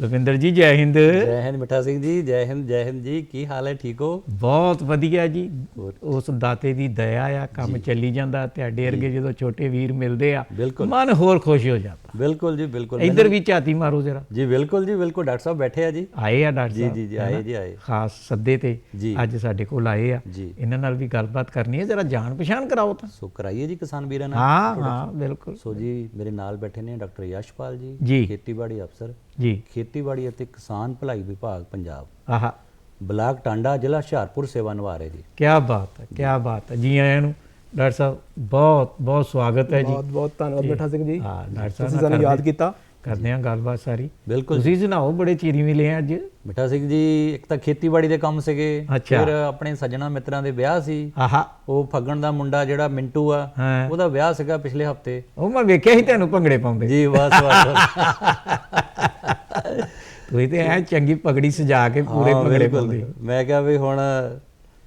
ਲਵਿੰਦਰ ਜੀ ਜੈ ਹਿੰਦ। ਜੈ ਹਿੰਦ ਮਿੱਠਾ ਸਿੰਘ ਜੀ ਜੈ ਹਿੰਦ ਜੈ ਹਿੰਦ ਜੀ ਕੀ ਹਾਲ ਹੈ ਠੀਕ ਹੋ? ਬਹੁਤ ਵਧੀਆ ਜੀ। ਉਸ ਦਾਤੇ ਦੀ ਦਇਆ ਆ ਕੰਮ ਚੱਲੀ ਜਾਂਦਾ ਤੁਹਾਡੇ ਵਰਗੇ ਜਦੋਂ ਛੋਟੇ ਵੀਰ ਮਿਲਦੇ ਆ ਮਨ ਹੋਰ ਖੁਸ਼ ਹੋ ਜਾਂਦਾ। ਬਿਲਕੁਲ ਜੀ ਬਿਲਕੁਲ। ਇੱਧਰ ਵੀ ਝਾਤੀ ਮਾਰੋ ਜਰਾ। ਜੀ ਬਿਲਕੁਲ ਜੀ ਬਿਲਕੁਲ। ਡਾਕਟਰ ਸਾਹਿਬ ਬੈਠੇ ਆ ਜੀ। ਆਏ ਆ ਡਾਕਟਰ ਸਾਹਿਬ ਜੀ ਜੀ ਆਏ ਜੀ ਆਏ। ਖਾਸ ਸੱਦੇ ਤੇ ਅੱਜ ਸਾਡੇ ਕੋਲ ਆਏ ਆ। ਇਹਨਾਂ ਨਾਲ ਵੀ ਗੱਲਬਾਤ ਕਰਨੀ ਹੈ ਜਰਾ ਜਾਣ ਪਛਾਣ ਕਰਾਓ ਤਾਂ। ਸੋ ਕਰਾਈਏ ਜੀ ਕਿਸਾਨ ਵੀਰਾਂ ਨਾਲ। ਹਾਂ ਹਾਂ ਬਿਲਕੁਲ। ਸੋ ਜੀ ਮੇਰੇ ਨਾਲ ਬੈਠੇ ਨੇ ਡਾਕਟਰ ਯਸ਼ਪਾਲ ਜੀ ਜੀ। ਖੇਤੀਬਾੜੀ ਅਫਸਰ। ਜੀ। ਖੇਤੀਬਾੜੀ ਅਤੇ ਕਿਸਾਨ ਭਲਾਈ ਵਿਭਾਗ ਪੰਜਾਬ। ਆਹਾ। ਬਲਾਕ ਟਾਂਡਾ ਜ਼ਿਲ੍ਹਾ ਹੁਸ਼ਿਆਰਪੁਰ ਸੇਵਾ ਨਿਭਾ ਰਹੇ ਜੀ। ਕੀ ਬਾਤ ਹੈ ਕੀ ਬਾਤ ਹੈ। ਜੀ ਆਇਆਂ ਨੂੰ ਡਾਕਟਰ ਸਾਹਿਬ ਬਹੁਤ ਬਹੁਤ ਸਵਾਗਤ ਹੈ ਜੀ। ਬਹੁਤ ਬਹੁਤ ਧੰਨਵਾਦ ਮਿੱਠਾ ਸਿੰਘ ਜੀ। ਹਾਂ ਡਾਕਟਰ ਸਾਹਿਬ ਸਾਨੂੰ ਯਾਦ ਕੀਤਾ। ਕਰਦੇ ਆ ਗੱਲਬਾਤ ਸਾਰੀ। ਬਿਲਕੁਲ ਤੁਸੀਂ ਸੁਣਾਓ ਬੜੇ ਚੀਰੀ ਮਿਲੇ ਆ ਅੱਜ। ਮਿੱਠਾ ਸਿੰਘ ਜੀ ਇੱਕ ਤਾਂ ਖੇਤੀਬਾੜੀ ਦੇ ਕੰਮ ਸੀਗੇ। ਫਿਰ ਆਪਣੇ ਸੱਜਣਾ ਮਿੱਤਰਾਂ ਦੇ ਵਿਆਹ ਸੀ। ਆਹਾ। ਉਹ ਫੱਗਣ ਦਾ ਮੁੰਡਾ ਜਿਹੜਾ ਮਿੰਟੂ ਆ ਉਹਦਾ ਵਿਆਹ ਸੀਗਾ ਪਿਛਲੇ ਹਫ਼ਤੇ। ਉਹ ਮੈਂ ਵੇਖਿਆ ਸੀ ਤੁਹਾਨੂੰ ਭੰਗੜੇ ਪਾਉਂਦੇ। ਜੀ ਬਸ ਬਸ ਤੁਸੀਂ ਤੇ ਐ ਚੰਗੀ ਪਗੜੀ ਸਜਾ ਕੇ ਪੂਰੇ ਭੰਗੜੇ। ਪਾਉਂਦੇ ਮੈਂ ਕਿਹਾ ਵੀ ਹੁਣ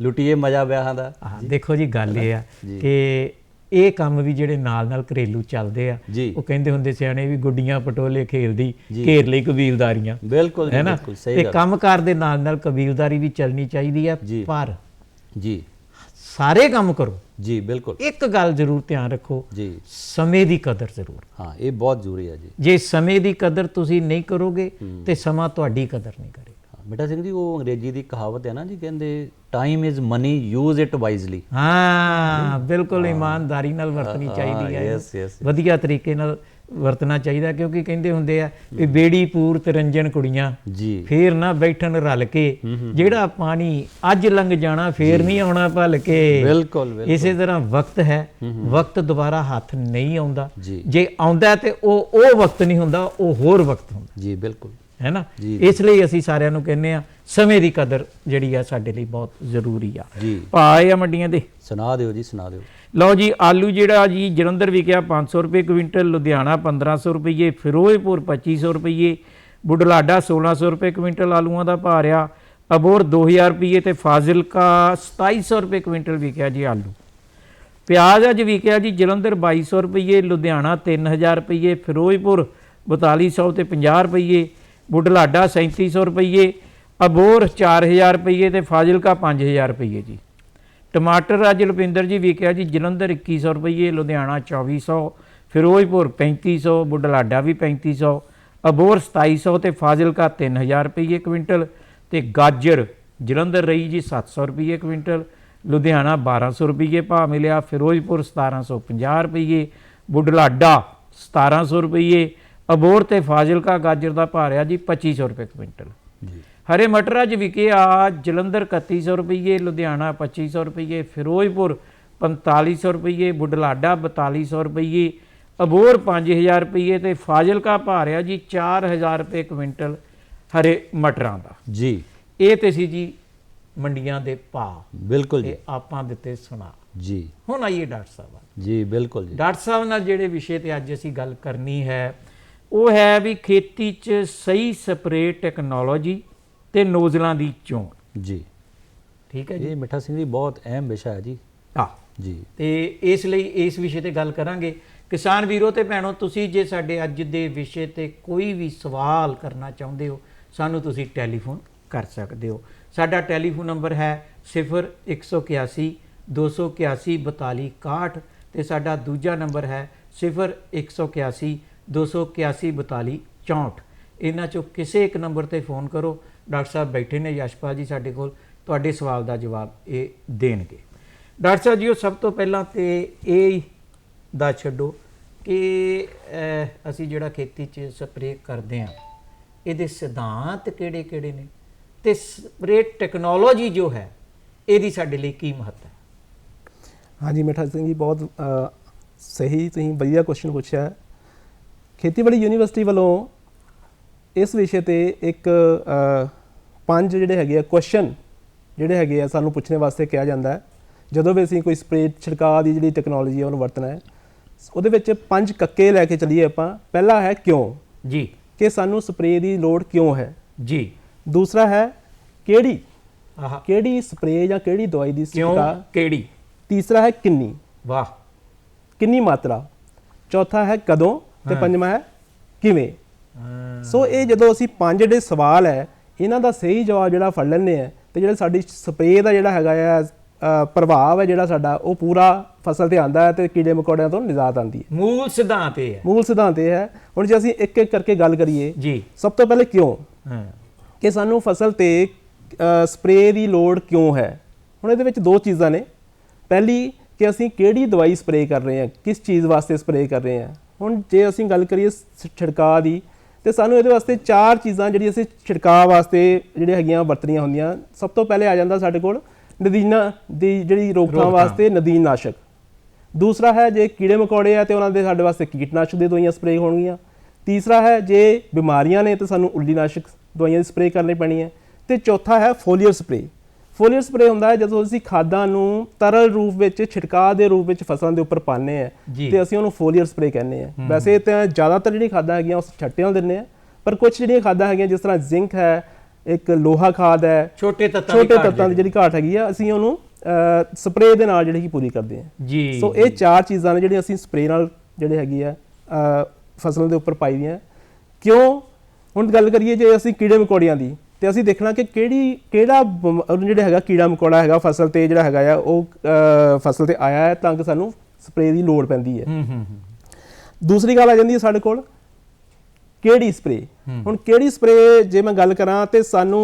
ਲੁੱਟੀਏ ਮਜ਼ਾ ਵਿਆਹਾਂ ਦਾ। ਦੇਖੋ ਜੀ ਗੱਲ ਇਹ ਆ ਕਿ ਇਹ ਕੰਮ ਵੀ ਜਿਹੜੇ ਨਾਲ ਨਾਲ ਘਰੇਲੂ ਚੱਲਦੇ ਆ। ਉਹ ਕਹਿੰਦੇ ਹੁੰਦੇ ਸਿਆਣੇ ਵੀ ਗੁੱਡੀਆਂ ਪਟੋਲੇ ਖੇਲਦੀ ਘੇਰ ਲਈ ਕਬੀਲਦਾਰੀਆਂ। ਬਿਲਕੁਲ ਬਿਲਕੁਲ ਸਹੀ ਤੇ ਗੱਲ। ਕੰਮਕਾਰ ਦੇ ਨਾਲ ਨਾਲ ਕਬੀਲਦਾਰੀ ਵੀ ਚੱਲਣੀ ਚਾਹੀਦੀ ਆ। ਪਰ ਜੀ। ਸਾਰੇ ਕੰਮ ਕਰੋ। ਜੀ ਬਿਲਕੁਲ। ਇੱਕ ਗੱਲ ਜ਼ਰੂਰ ਧਿਆਨ ਰੱਖੋ ਜੀ। ਸਮੇਂ ਦੀ ਕਦਰ ਜ਼ਰੂਰ। ਹਾਂ ਇਹ ਬਹੁਤ ਜ਼ਰੂਰੀ ਹੈ ਜੀ। ਜੇ ਸਮੇਂ ਦੀ ਕਦਰ ਤੁਸੀਂ ਨਹੀਂ ਕਰੋਗੇ ਤੇ ਸਮਾਂ ਤੁਹਾਡੀ ਕਦਰ ਨਹੀਂ ਕਰੇਗਾ। ਬੇਟਾ ਸਿੰਘ ਜੀ ਉਹ ਅੰਗਰੇਜ਼ੀ ਦੀ ਕਹਾਵਤ ਹੈ ਨਾ ਜੀ ਕਹਿੰਦੇ time is money use it wisely ਹਾਂ ਬਿਲਕੁਲ ਇਮਾਨਦਾਰੀ ਨਾਲ ਵਰਤਣੀ ਚਾਹੀਦੀ ਹੈ। ਯੈਸ ਯੈਸ ਵਧੀਆ ਤਰੀਕੇ ਨਾਲ ਵਰਤਣਾ ਚਾਹੀਦਾ ਕਿਉਂਕਿ ਕਹਿੰਦੇ ਹੁੰਦੇ ਆ ਵੀ ਬੇੜੀ ਪੂਰ ਤਰੰਜਨ ਕੁੜੀਆਂ ਜੀ। ਫੇਰ ਨਾ ਬੈਠਣ ਰਲ ਕੇ ਜਿਹੜਾ ਪਾਣੀ ਅੱਜ ਲੰਘ ਜਾਣਾ ਫੇਰ ਨਹੀਂ ਆਉਣਾ ਭਲ ਕੇ। ਬਿਲਕੁਲ ਬਿਲਕੁਲ। ਇਸੇ ਤਰ੍ਹਾਂ ਵਕਤ ਹੈ ਵਕਤ ਦੁਬਾਰਾ ਹੱਥ ਨਹੀਂ ਆਉਂਦਾ। ਜੀ। ਆਉਂਦਾ ਤੇ ਉਹ ਉਹ ਵਕਤ ਨਹੀਂ ਹੁੰਦਾ ਉਹ ਹੋਰ ਵਕਤ ਹੁੰਦਾ। ਜੀ ਬਿਲਕੁਲ। ਹੈ ਨਾ। ਇਸ ਲਈ ਅਸੀਂ ਸਾਰਿਆਂ ਨੂੰ ਕਹਿੰਦੇ ਆ ਸਮੇਂ ਦੀ ਕਦਰ ਜਿਹੜੀ ਆ ਸਾਡੇ ਲਈ ਬਹੁਤ ਜ਼ਰੂਰੀ ਆ। ਭਾਅ ਆ ਮੰਡੀਆਂ ਦੇ? ਸੁਣਾ ਦਿਓ ਜੀ ਸੁਣਾ ਦਿਓ। ਲਓ ਜੀ ਆਲੂ ਜਿਹੜਾ ਜੀ ਜਲੰਧਰ ਵਿਕਿਆ 500 ਰੁਪਏ ਕੁਇੰਟਲ ਲੁਧਿਆਣਾ 1500 ਰੁਪਏ ਫਿਰੋਜ਼ਪੁਰ 2500 ਰੁਪਏ ਬੁਢਲਾਡਾ 1600 ਰੁਪਏ ਕੁਇੰਟਲ ਆਲੂਆਂ ਦਾ ਭਾਅ ਰਿਹਾ। ਅਬੋਰ 2000 ਰੁਪਏ ਤੇ ਫਾਜ਼ਿਲਕਾ 2700 ਰੁਪਏ ਕੁਇੰਟਲ ਵਿਕਿਆ ਜੀ ਆਲੂ। ਪਿਆਜ਼ ਅੱਜ ਵਿਕਿਆ ਜੀ ਜਲੰਧਰ 2200 ਰੁਪਏ ਲੁਧਿਆਣਾ 3000 ਰੁਪਏ ਫਿਰੋਜ਼ਪੁਰ 4200 ਤੇ 50 ਰੁਪਏ ਬੁਢਲਾਡਾ 3700 ਰੁਪਏ ਅਬੋਰ 4000 ਰੁਪਏ ਤੇ ਫਾਜ਼ਿਲਕਾ 5000 ਰੁਪਏ ਜੀ। ਟਮਾਟਰ ਅੱਜ ਲੁਪਿੰਦਰ ਜੀ ਵਿਕਿਆ ਜੀ ਜਲੰਧਰ 2100 ਰੁਪਏ ਲੁਧਿਆਣਾ 2400 ਫਿਰੋਜ਼ਪੁਰ 3500 ਬੁਢਲਾਡਾ ਵੀ 3500 ਅਬੋਰ 2700 ਤੇ ਫਾਜ਼ਿਲਕਾ 3000 ਰੁਪਏ ਕੁਇੰਟਲ ਤੇ ਗਾਜਰ ਜਲੰਧਰ ਰਹੀ ਜੀ 700 ਰੁਪਏ ਕੁਇੰਟਲ, ਲੁਧਿਆਣਾ 1200 ਰੁਪਏ ਭਾਅ ਮਿਲਿਆ, ਫਿਰੋਜ਼ਪੁਰ 1750 ਰੁਪਏ ਬੁਢਲਾਡਾ 1700 ਰੁਪਏ ਅਬੋਰ ਤੇ ਫਾਜ਼ਿਲਕਾ ਗਾਜਰ ਦਾ ਭਾਅ ਰਿਹਾ ਜੀ 2500 ਰੁਪਏ ਕੁਇੰਟਲ। ਜੀ। ਹਰੇ ਮਟਰ ਅੱਜ ਵਿਕੇ ਆ ਜਲੰਧਰ 3100 ਰੁਪਏ ਲੁਧਿਆਣਾ 2500 ਰੁਪਏ ਫਿਰੋਜ਼ਪੁਰ 4500 ਰੁਪਏ ਬੁਢਲਾਡਾ 4200 ਰੁਪਏ ਅਬੋਰ 5000 ਰੁਪਏ ਤੇ ਫਾਜ਼ਿਲਕਾ ਭਾਅ ਰਿਹਾ ਜੀ 4000 ਰੁਪਏ ਕੁਇੰਟਲ ਹਰੇ ਮਟਰਾਂ ਦਾ। ਜੀ। ਇਹ ਤੇ ਸੀ ਜੀ ਮੰਡੀਆਂ ਦੇ ਭਾਅ। ਬਿਲਕੁਲ ਜੀ। ਆਪਾਂ ਦਿੱਤੇ ਸੁਣਾ। ਜੀ। ਹੁਣ ਆਈਏ ਡਾਕਟਰ ਸਾਹਿਬ। ਜੀ ਬਿਲਕੁਲ ਜੀ। ਡਾਕਟਰ ਸਾਹਿਬ ਨਾਲ ਜਿਹੜੇ ਵਿਸ਼ੇ ਤੇ ਅੱਜ ਅਸੀਂ ਗੱਲ ਕਰਨੀ ਹੈ ਉਹ ਹੈ ਵੀ ਖੇਤੀ 'ਚ ਸਹੀ ਸਪਰੇ ਟੈਕਨੋਲੋਜੀ ਤੇ ਨੋਜ਼ਲਾਂ ਦੀ ਚੋਣ। ਜੀ। ਠੀਕ ਹੈ ਜੀ? ਇਹ ਮਿੱਠਾ ਸਿੰਘ ਜੀ ਬਹੁਤ ਅਹਿਮ ਵਿਸ਼ਾ ਹੈ ਜੀ। ਆ ਜੀ। ਤੇ ਇਸ ਲਈ ਇਸ ਵਿਸ਼ੇ ਤੇ ਗੱਲ ਕਰਾਂਗੇ। ਕਿਸਾਨ ਵੀਰੋ ਤੇ ਭੈਣੋ ਤੁਸੀਂ ਜੇ ਸਾਡੇ ਅੱਜ ਦੇ ਵਿਸ਼ੇ ਤੇ ਕੋਈ ਵੀ ਸਵਾਲ ਕਰਨਾ ਚਾਹੁੰਦੇ ਹੋ ਸਾਨੂੰ ਤੁਸੀਂ ਟੈਲੀਫੋਨ ਕਰ ਸਕਦੇ ਹੋ। ਸਾਡਾ ਟੈਲੀਫੋਨ ਨੰਬਰ ਹੈ 0181 281 4261 ਤੇ ਸਾਡਾ ਦੂਜਾ ਨੰਬਰ ਹੈ 0181 281 4264 ਇਹਨਾਂ ਚੋਂ ਕਿਸੇ ਇੱਕ ਨੰਬਰ ਤੇ ਫੋਨ ਕਰੋ। ਡਾਕਟਰ ਸਾਹਿਬ ਬੈਠੇ ਨੇ ਯਸ਼ਪਾਲ ਜੀ ਸਾਡੇ ਕੋਲ। ਤੁਹਾਡੇ ਸਵਾਲ ਦਾ ਜਵਾਬ ਇਹ ਦੇਣਗੇ। ਡਾਕਟਰ ਸਾਹਿਬ ਜੀ ਉਹ ਸਭ ਤੋਂ ਪਹਿਲਾਂ ਤੇ ਇਹ ਦਾ ਛੱਡੋ ਕਿ ਅਸੀਂ ਜਿਹੜਾ ਖੇਤੀ 'ਚ ਸਪਰੇਅ ਕਰਦੇ ਆ ਇਹਦੇ ਸਿਧਾਂਤ ਕਿਹੜੇ-ਕਿਹੜੇ ਨੇ? ਤੇ ਸਪਰੇਅ ਟੈਕਨੋਲੋਜੀ ਜੋ ਹੈ, ਇਹਦੀ ਸਾਡੇ ਲਈ ਕੀ ਮਹੱਤਵ ਹੈ? ਹਾਂਜੀ, ਮਿੱਠਾ ਸਿੰਘ ਜੀ, ਬਹੁਤ ਸਹੀ ਤੁਸੀਂ ਵਧੀਆ ਕੁਐਸਚਨ ਪੁੱਛਿਆ। ਖੇਤੀਬਾੜੀ ਯੂਨੀਵਰਸਿਟੀ ਵੱਲੋਂ ਇਸ ਵਿਸ਼ੇ ਤੇ ਇੱਕ ਪੰਜ ਜਿਹੜੇ ਹੈਗੇ ਆ ਕੁਐਸਚਨ ਜਿਹੜੇ ਹੈਗੇ ਆ ਸਾਨੂੰ ਪੁੱਛਣੇ ਵਾਸਤੇ ਕਿਹਾ ਜਾਂਦਾ ਹੈ। ਜਦੋਂ ਵੀ ਅਸੀਂ ਕੋਈ ਸਪਰੇ ਛਿੜਕਾਅ ਦੀ ਜਿਹੜੀ ਟੈਕਨੋਲੋਜੀ ਹੈ ਉਹਨੂੰ ਵਰਤਣਾ ਹੈ ਉਹਦੇ ਵਿੱਚ ਪੰਜ ਕੱਕੇ ਲੈ ਕੇ ਚੱਲੀਏ ਆਪਾਂ। ਪਹਿਲਾ ਹੈ ਕਿਉਂ? ਜੀ। ਕਿ ਸਾਨੂੰ ਸਪਰੇਅ ਦੀ ਲੋੜ ਕਿਉਂ ਹੈ? ਜੀ। ਦੂਸਰਾ ਹੈ ਕਿਹੜੀ? ਆਹ। ਕਿਹੜੀ ਸਪਰੇਅ ਜਾਂ ਕਿਹੜੀ ਦਵਾਈ ਦੀ ਛਿੜਕਾਅ ਕਿਹੜੀ? ਤੀਸਰਾ ਹੈ ਕਿੰਨੀ? ਵਾਹ। ਕਿੰਨੀ ਮਾਤਰਾ? ਚੌਥਾ ਹੈ ਕਦੋਂ? ਤੇ। ਪੰਜਵਾਂ ਹੈ ਕਿਵੇਂ? ਸੋ ਇਹ ਜਦੋਂ ਅਸੀਂ ਪੰਜ ਜਿਹੜੇ ਸਵਾਲ ਹੈ ਇਹਨਾਂ ਦਾ ਸਹੀ ਜਵਾਬ ਜਿਹੜਾ ਫੜ ਲੈਂਦੇ ਆ ਤੇ ਜਿਹੜਾ ਸਾਡੀ ਸਪਰੇਅ ਦਾ ਜਿਹੜਾ ਹੈਗਾ ਆ ਪ੍ਰਭਾਵ ਹੈ ਜਿਹੜਾ ਸਾਡਾ ਉਹ ਪੂਰਾ ਫਸਲ ਤੇ ਆਂਦਾ ਹੈ ਤੇ ਕੀੜੇ ਮਕੌੜਿਆਂ ਤੋਂ ਨਿਜਾਤ ਆਂਦੀ ਹੈ। ਮੂਲ ਸਿਧਾਂਤ ਇਹ ਹੈ। ਮੂਲ ਸਿਧਾਂਤ ਇਹ ਹੈ। ਹੁਣ ਜੇ ਅਸੀਂ ਇੱਕ ਇੱਕ ਕਰਕੇ ਗੱਲ ਕਰੀਏ ਜੀ। ਸਭ ਤੋਂ ਪਹਿਲੇ ਕਿਉਂ? ਹਾਂ। ਕਿ ਸਾਨੂੰ ਫਸਲ ਤੇ ਸਪਰੇਅ ਦੀ ਲੋੜ ਕਿਉਂ ਹੈ? ਹੁਣ ਇਹਦੇ ਵਿੱਚ ਦੋ ਚੀਜ਼ਾਂ ਨੇ। ਪਹਿਲੀ ਕਿ ਅਸੀਂ ਕਿਹੜੀ ਦਵਾਈ ਸਪਰੇਅ ਕਰ ਰਹੇ ਹਾਂ ਕਿਸ ਚੀਜ਼ ਵਾਸਤੇ ਸਪਰੇਅ ਕਰ ਰਹੇ ਹਾਂ? ਹੁਣ ਜੇ ਅਸੀਂ ਗੱਲ ਕਰੀਏ ਛਿੜਕਾਅ ਦੀ ਤੇ ਸਾਨੂੰ ਇਹਦੇ ਵਾਸਤੇ ਚਾਰ ਚੀਜ਼ਾਂ ਜਿਹੜੀ ਅਸੀਂ ਛਿੜਕਾਅ ਵਾਸਤੇ ਜਿਹੜੀਆਂ ਹੈਗੀਆਂ ਵਰਤਣੀਆਂ ਹੁੰਦੀਆਂ। ਸਭ ਤੋਂ ਪਹਿਲੇ ਆ ਜਾਂਦਾ ਸਾਡੇ ਕੋਲ ਨਦੀਨਾਂ ਦੀ ਜਿਹੜੀ ਰੋਕਥਾਮ। ਵਾਸਤੇ ਨਦੀਨਨਾਸ਼ਕ। ਦੂਸਰਾ ਹੈ ਜੇ ਕੀੜੇ ਮਕੌੜੇ ਆ ਤੇ ਉਹਨਾਂ ਦੇ ਸਾਡੇ ਵਾਸਤੇ ਕੀਟਨਾਸ਼ਕ ਦੀ ਦਵਾਈਆਂ ਸਪਰੇਅ ਹੋਣਗੀਆਂ। ਤੀਸਰਾ ਹੈ ਜੇ ਬਿਮਾਰੀਆਂ ਨੇ ਤੇ ਸਾਨੂੰ ਉਲਟੀਨਾਸ਼ਕ ਦਵਾਈਆਂ ਦੀ ਸਪਰੇਅ ਕਰਨੀ ਪੈਣੀ ਹੈ। ਤੇ ਚੌਥਾ ਹੈ ਫੋਲੀਅਰ ਸਪਰੇਅ। ਫੋਲੀਅਰ ਸਪਰੇਅ ਹੁੰਦਾ ਹੈ ਜਦੋਂ ਅਸੀਂ ਖਾਦਾਂ ਨੂੰ ਤਰਲ ਰੂਪ ਵਿੱਚ ਛਿੜਕਾਅ ਦੇ ਰੂਪ ਵਿੱਚ ਫਸਲਾਂ ਦੇ ਉੱਪਰ ਪਾਉਂਦੇ ਆ। ਤੇ ਅਸੀਂ ਉਹਨੂੰ ਫੋਲੀਅਰ ਸਪਰੇਅ ਕਹਿੰਦੇ ਆ ਵੈਸੇ ਤਾਂ ਜ਼ਿਆਦਾਤਰ ਜਿਹੜੀਆਂ ਖਾਦਾਂ ਹੈਗੀਆਂ ਉਹ ਛੱਟੇ ਨਾਲ ਦਿੰਦੇ ਆ ਪਰ ਕੁਝ ਜਿਹੜੀਆਂ ਖਾਦਾਂ ਹੈਗੀਆਂ ਜਿਸ ਤਰ੍ਹਾਂ ਜ਼ਿੰਕ ਹੈ ਇੱਕ ਲੋਹਾ ਖਾਦ ਹੈ ਛੋਟੇ ਤੱਤਾਂ ਦੀ ਛੋਟੇ ਤੱਤਾਂ ਦੀ ਜਿਹੜੀ। ਘਾਟ ਹੈਗੀ ਆ ਅਸੀਂ ਉਹਨੂੰ ਸਪਰੇਅ ਦੇ ਨਾਲ ਜਿਹੜੀ ਕਿ ਪੂਰੀ ਕਰਦੇ ਆ ਜੀ। ਸੋ ਇਹ ਚਾਰ ਚੀਜ਼ਾਂ ਨੇ ਜਿਹੜੀਆਂ ਅਸੀਂ ਸਪਰੇਅ ਨਾਲ ਜਿਹੜੇ ਹੈਗੀ ਆ ਫਸਲਾਂ ਦੇ ਉੱਪਰ ਪਾਈ ਦੀਆਂ। ਕਿਉਂ? ਹੁਣ ਗੱਲ ਕਰੀਏ ਜੇ ਅਸੀਂ ਕੀੜੇ ਮਕੌੜਿਆਂ ਦੀ ਤੇ ਅਸੀਂ ਦੇਖਣਾ ਕਿ ਕਿਹੜੀ ਕਿਹੜਾ ਜਿਹੜਾ ਹੈਗਾ ਕੀੜਾ ਮਕੌੜਾ ਹੈਗਾ ਫਸਲ ਤੇ ਜਿਹੜਾ ਹੈਗਾ ਆ ਉਹ ਫਸਲ ਤੇ ਆਇਆ ਹੈ ਤਾਂ ਕਿ ਸਾਨੂੰ ਸਪਰੇਅ ਦੀ ਲੋੜ ਪੈਂਦੀ ਹੈ। ਹੂੰ ਹੂੰ ਹੂੰ। ਦੂਸਰੀ ਗੱਲ ਆ ਜਾਂਦੀ ਹੈ ਸਾਡੇ ਕੋਲ ਕਿਹੜੀ ਸਪਰੇ ਹੂੰ। ਹੁਣ ਕਿਹੜੀ ਸਪਰੇ ਜੇ ਮੈਂ ਗੱਲ ਕਰਾਂ ਤੇ ਸਾਨੂੰ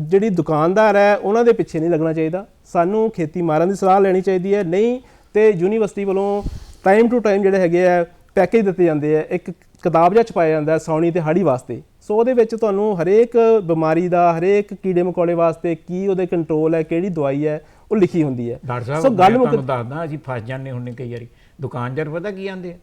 ਜਿਹੜੀ ਦੁਕਾਨਦਾਰ ਹੈ ਉਹਨਾਂ ਦੇ ਪਿੱਛੇ ਨਹੀਂ ਲੱਗਣਾ ਚਾਹੀਦਾ। ਸਾਨੂੰ ਖੇਤੀ ਮਾਰਨ ਦੀ ਸਲਾਹ ਲੈਣੀ ਚਾਹੀਦੀ ਹੈ। ਨਹੀਂ ਤੇ ਯੂਨੀਵਰਸਿਟੀ ਵੱਲੋਂ ਟਾਈਮ ਟੂ ਟਾਈਮ ਜਿਹੜੇ ਹੈਗੇ ਆ ਪੈਕੇਜ ਦਿੱਤੇ ਜਾਂਦੇ ਆ। ਇੱਕ ਕਿਤਾਬ ਜਿਹਾ ਛਪਾਇਆ ਜਾਂਦਾ ਸੌਣੀ ਤੇ ਹਾੜੀ ਵਾਸਤੇ। ਸੋ ਉਹਦੇ ਵਿੱਚ ਤੁਹਾਨੂੰ ਹਰੇਕ ਬਿਮਾਰੀ ਦਾ ਹਰੇਕ ਕੀੜੇ ਮਕੌੜੇ ਵਾਸਤੇ ਕੀ ਉਹਦੇ ਕੰਟਰੋਲ ਹੈ ਕਿਹੜੀ ਦਵਾਈ ਹੈ ਉਹ ਲਿਖੀ ਹੁੰਦੀ ਹੈ। ਸੋ ਗੱਲ ਮੈਂ ਤੁਹਾਨੂੰ ਦੱਸਦਾ ਅਸੀਂ ਫਸ ਜਾਂਦੇ ਹੁੰਨੇ ਕਈ ਵਾਰੀ। ਦੁਕਾਨਦਾਰ ਪਤਾ ਕੀ ਆਂਦੇ ਆ?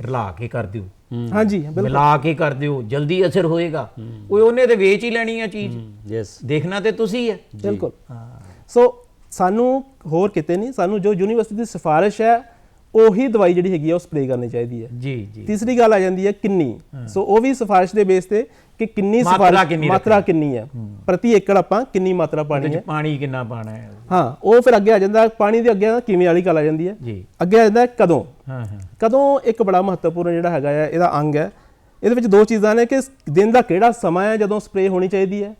ਰਲਾ ਕੇ ਕਰ ਦਿਓ। ਹਾਂਜੀ ਬਿਲਕੁਲ। ਮਿਲਾ ਕੇ ਕਰ ਦਿਓ ਜਲਦੀ ਅਸਰ ਹੋਏਗਾ। ਕੋਈ ਉਹਨੇ ਤੇ ਵੇਚ ਹੀ ਲੈਣੀ ਆ ਚੀਜ਼। ਯੈਸ ਦੇਖਣਾ ਤੇ ਤੁਸੀਂ ਹੈ। ਬਿਲਕੁਲ। ਹਾਂ ਸੋ ਸਾਨੂੰ ਹੋਰ ਕਿਤੇ ਨਹੀਂ ਸਾਨੂੰ ਜੋ ਯੂਨੀਵਰਸਿਟੀ ਦੀ ਸਿਫਾਰਿਸ਼ ਹੈ ਉਹੀ ਦਵਾਈ ਜਿਹੜੀ ਹੈਗੀ ਆ ਉਹ ਸਪਰੇਅ ਕਰਨੀ ਚਾਹੀਦੀ ਹੈ। ਜੀ ਜੀ। ਤੀਸਰੀ ਗੱਲ ਆ ਜਾਂਦੀ ਹੈ ਕਿੰਨੀ। ਸੋ ਉਹ ਵੀ ਸਿਫਾਰਿਸ਼ ਦੇ ਬੇਸ ਤੇ ਕਿ ਕਿੰਨੀ ਮਾਤਰਾ ਸਿਫਾਰਿਸ਼ ਕਿੰਨੀ ਮਾਤਰਾ ਕਿੰਨੀ ਹੈ। ਪ੍ਰਤੀ ਏਕੜ ਆਪਾਂ ਕਿੰਨੀ ਮਾਤਰਾ ਪਾਣੀ ਹੈ। ਪਾਣੀ ਕਿੰਨਾ ਪਾਣਾ ਹੈ। ਹਾਂ ਉਹ ਫਿਰ ਅੱਗੇ ਆ ਜਾਂਦਾ ਪਾਣੀ ਦੇ ਅੱਗੇ ਕਿਵੇਂ ਵਾਲੀ ਗੱਲ ਆ ਜਾਂਦੀ ਹੈ। ਜੀ। ਅੱਗੇ ਆ ਜਾਂਦਾ ਕਦੋਂ। ਹਾਂ ਹਾਂ। ਕਦੋਂ ਇੱਕ ਬੜਾ ਮਹੱਤਵਪੂਰਨ ਜਿਹੜਾ ਹੈਗਾ ਹੈ ਇਹਦਾ ਅੰਗ ਹੈ। ਇਹਦੇ ਵਿੱਚ ਦੋ ਚੀਜ਼ਾਂ ਨੇ ਕਿ ਦਿਨ ਦਾ ਕਿਹੜਾ ਸਮਾਂ ਹੈ ਜਦੋਂ ਸਪਰੇਅ ਹੋਣੀ ਚਾਹੀਦੀ ਹੈ।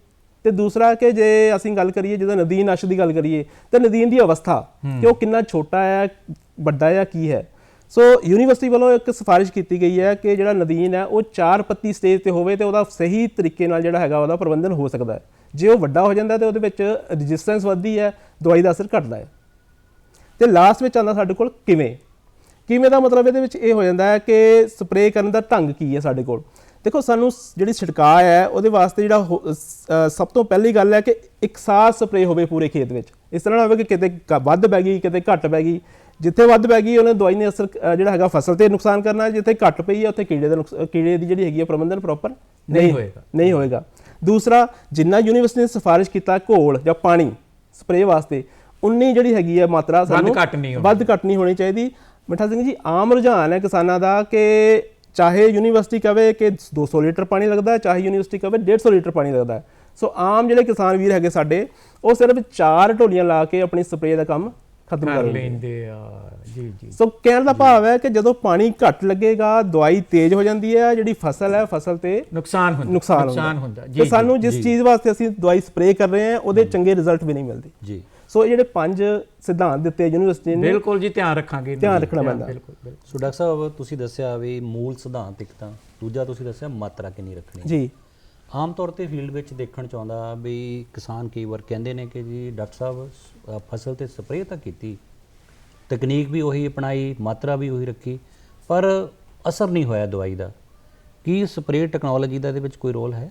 ਤੇ ਦੂਸਰਾ ਕਿ ਜੇ ਅਸੀਂ ਗੱਲ ਕਰੀਏ ਜਦੋਂ ਨਦੀਨ ਅਸ਼ ਦੀ ਗੱਲ ਕਰੀਏ ਤੇ ਨਦੀਨ ਦੀ ਅਵਸਥਾ ਕਿ ਉਹ ਕਿੰਨਾ ਛੋਟਾ ਹੈ ਵੱਡਾ ਹੈ ਕੀ ਹੈ। ਸੋ ਯੂਨੀਵਰਸਿਟੀ ਵੱਲੋਂ ਇੱਕ ਸਿਫਾਰਿਸ਼ ਕੀਤੀ ਗਈ ਹੈ ਕਿ ਜਿਹੜਾ ਨਦੀਨ ਹੈ ਉਹ ਚਾਰ ਪੱਤੀ ਸਟੇਜ ਤੇ ਹੋਵੇ ਤੇ ਉਹਦਾ ਸਹੀ ਤਰੀਕੇ ਨਾਲ ਜਿਹੜਾ ਹੈਗਾ ਉਹਦਾ ਪ੍ਰਬੰਧਨ ਹੋ ਸਕਦਾ ਹੈ। ਜੇ ਉਹ ਵੱਡਾ ਹੋ ਜਾਂਦਾ ਤੇ ਉਹਦੇ ਵਿੱਚ ਰੈਜ਼ਿਸਟੈਂਸ ਵੱਧਦੀ ਹੈ ਦਵਾਈ ਦਾ ਅਸਰ ਘਟਦਾ ਹੈ। ਤੇ ਲਾਸਟ ਵਿੱਚ ਆਉਂਦਾ ਸਾਡੇ ਕੋਲ ਕਿਵੇਂ? ਕਿਵੇਂ ਦਾ ਮਤਲਬ ਇਹਦੇ ਵਿੱਚ ਇਹ ਹੋ ਜਾਂਦਾ ਹੈ ਕਿ ਸਪਰੇਅ ਕਰਨ ਦਾ ਢੰਗ ਕੀ ਹੈ ਸਾਡੇ ਕੋਲ? ਦੇਖੋ ਸਾਨੂੰ ਜਿਹੜੀ ਛਿੜਕਾਅ ਹੈ ਉਹਦੇ ਵਾਸਤੇ ਜਿਹੜਾ ਸਭ ਤੋਂ ਪਹਿਲੀ ਗੱਲ ਹੈ ਕਿ ਇਕਸਾਰ ਸਪਰੇਅ ਹੋਵੇ ਪੂਰੇ ਖੇਤ ਵਿੱਚ ਇਸ ਤਰ੍ਹਾਂ ਨਾ ਹੋਵੇ ਕਿ ਕਿਤੇ ਵੱਧ ਪੈ ਗਈ ਕਿਤੇ ਘੱਟ ਪੈ ਗਈ ਜਿੱਥੇ ਵੱਧ ਪੈ ਗਈ ਉਹਨੇ ਦਵਾਈ ਨੇ ਅਸਰ ਜਿਹੜਾ ਹੈਗਾ ਫਸਲ ਤੇ ਨੁਕਸਾਨ ਕਰਨਾ ਜਿੱਥੇ ਘੱਟ ਪਈ ਹੈ ਉੱਥੇ ਕੀੜੇ ਦਾ ਕੀੜੇ ਦੀ ਜਿਹੜੀ ਹੈਗੀ ਹੈ ਪ੍ਰਬੰਧਨ ਪ੍ਰੋਪਰ ਨਹੀਂ ਹੋਏਗਾ। ਨਹੀਂ ਹੋਏਗਾ ਦੂਸਰਾ ਜਿੰਨਾ ਯੂਨੀਵਰਸਿਟੀ ਨੇ ਸਿਫਾਰਿਸ਼ ਕੀਤਾ ਘੋਲ ਜਾਂ ਪਾਣੀ ਸਪਰੇਅ ਵਾਸਤੇ ਉਨੀ ਜਿਹੜੀ ਹੈਗੀ ਹੈ ਮਾਤਰਾ ਸਾਨੂੰ। ਵੱਧ ਘੱਟ ਨਹੀਂ ਹੋਣੀ ਚਾਹੀਦੀ ਮਿੱਠਾ ਸਿੰਘ ਜੀ ਆਮ ਰੁਝਾਨ ਹੈ ਕਿਸਾਨਾਂ ਦਾ ਕਿ ਚਾਹੇ ਯੂਨੀਵਰਸਿਟੀ ਕਵੇ ਕਿ 200 ਲੀਟਰ ਪਾਣੀ ਲੱਗਦਾ ਹੈ ਚਾਹੇ ਯੂਨੀਵਰਸਿਟੀ ਕਵੇ 150 ਲੀਟਰ ਪਾਣੀ ਲੱਗਦਾ ਹੈ। ਸੋ ਆਮ ਜਿਹੜੇ ਕਿਸਾਨ ਵੀਰ ਹੈਗੇ ਸਾਡੇ ਉਹ ਸਿਰਫ ਚਾਰ ਢੋਲੀਆਂ ਲਾ ਕੇ ਆਪਣੀ ਸਪਰੇਅ ਦਾ ਕੰਮ ਖਤਮ ਕਰ ਲੈਂਦੇ ਆ ਜੀ ਜੀ। ਸੋ ਕਹਿਣ ਦਾ ਭਾਵ ਹੈ ਕਿ ਜਦੋਂ ਪਾਣੀ ਘੱਟ ਲੱਗੇਗਾ ਦਵਾਈ ਤੇਜ਼ ਹੋ ਜਾਂਦੀ ਹੈ ਜਿਹੜੀ ਫਸਲ ਹੈ ਫਸਲ ਤੇ ਨੁਕਸਾਨ ਹੁੰਦਾ ਨੁਕਸਾਨ ਹੁੰਦਾ। ਜੀ ਸਾਨੂੰ ਜਿਸ ਚੀਜ਼ ਵਾਸਤੇ ਅਸੀਂ ਦਵਾਈ ਸਪਰੇਅ ਕਰ ਰਹੇ ਹਾਂ ਉਹਦੇ ਚੰਗੇ ਰਿਜ਼ਲਟ ਵੀ ਨਹੀਂ ਮਿਲਦੇ। ਜੀ। ਸੋ ਇਹ ਜਿਹੜੇ ਪੰਜ ਸਿਧਾਂਤ ਦਿੱਤੇ ਯੂਨੀਵਰਸਿਟੀ ਨੇ ਬਿਲਕੁਲ ਜੀ ਧਿਆਨ ਰੱਖਾਂਗੇ ਧਿਆਨ ਰੱਖਣਾ ਪੈਂਦਾ। ਬਿਲਕੁਲ ਬਿਲਕੁਲ। ਸੋ ਡਾਕਟਰ ਸਾਹਿਬ ਤੁਸੀਂ ਦੱਸਿਆ ਵੀ ਮੂਲ ਸਿਧਾਂਤ ਇੱਕ ਤਾਂ ਦੂਜਾ ਤੁਸੀਂ ਦੱਸਿਆ ਮਾਤਰਾ ਕਿੰਨੀ ਰੱਖਣੀ ਜੀ। ਆਮ ਤੌਰ ਤੇ ਫੀਲਡ ਵਿੱਚ ਦੇਖਣ ਚ ਆਉਂਦਾ ਵੀ ਕਿਸਾਨ ਕਈ ਵਾਰ ਕਹਿੰਦੇ ਨੇ ਕਿ ਜੀ ਡਾਕਟਰ ਸਾਹਿਬ ਫਸਲ ਤੇ ਸਪਰੇਅ ਤਾਂ ਕੀਤੀ ਤਕਨੀਕ ਵੀ ਉਹੀ ਅਪਣਾਈ ਮਾਤਰਾ ਵੀ ਉਹੀ ਰੱਖੀ ਪਰ ਅਸਰ ਨਹੀਂ ਹੋਇਆ ਦਵਾਈ ਦਾ। ਕੀ ਸਪਰੇਅ ਟੈਕਨੋਲੋਜੀ ਦਾ ਇਹਦੇ ਵਿੱਚ ਕੋਈ ਰੋਲ ਹੈ?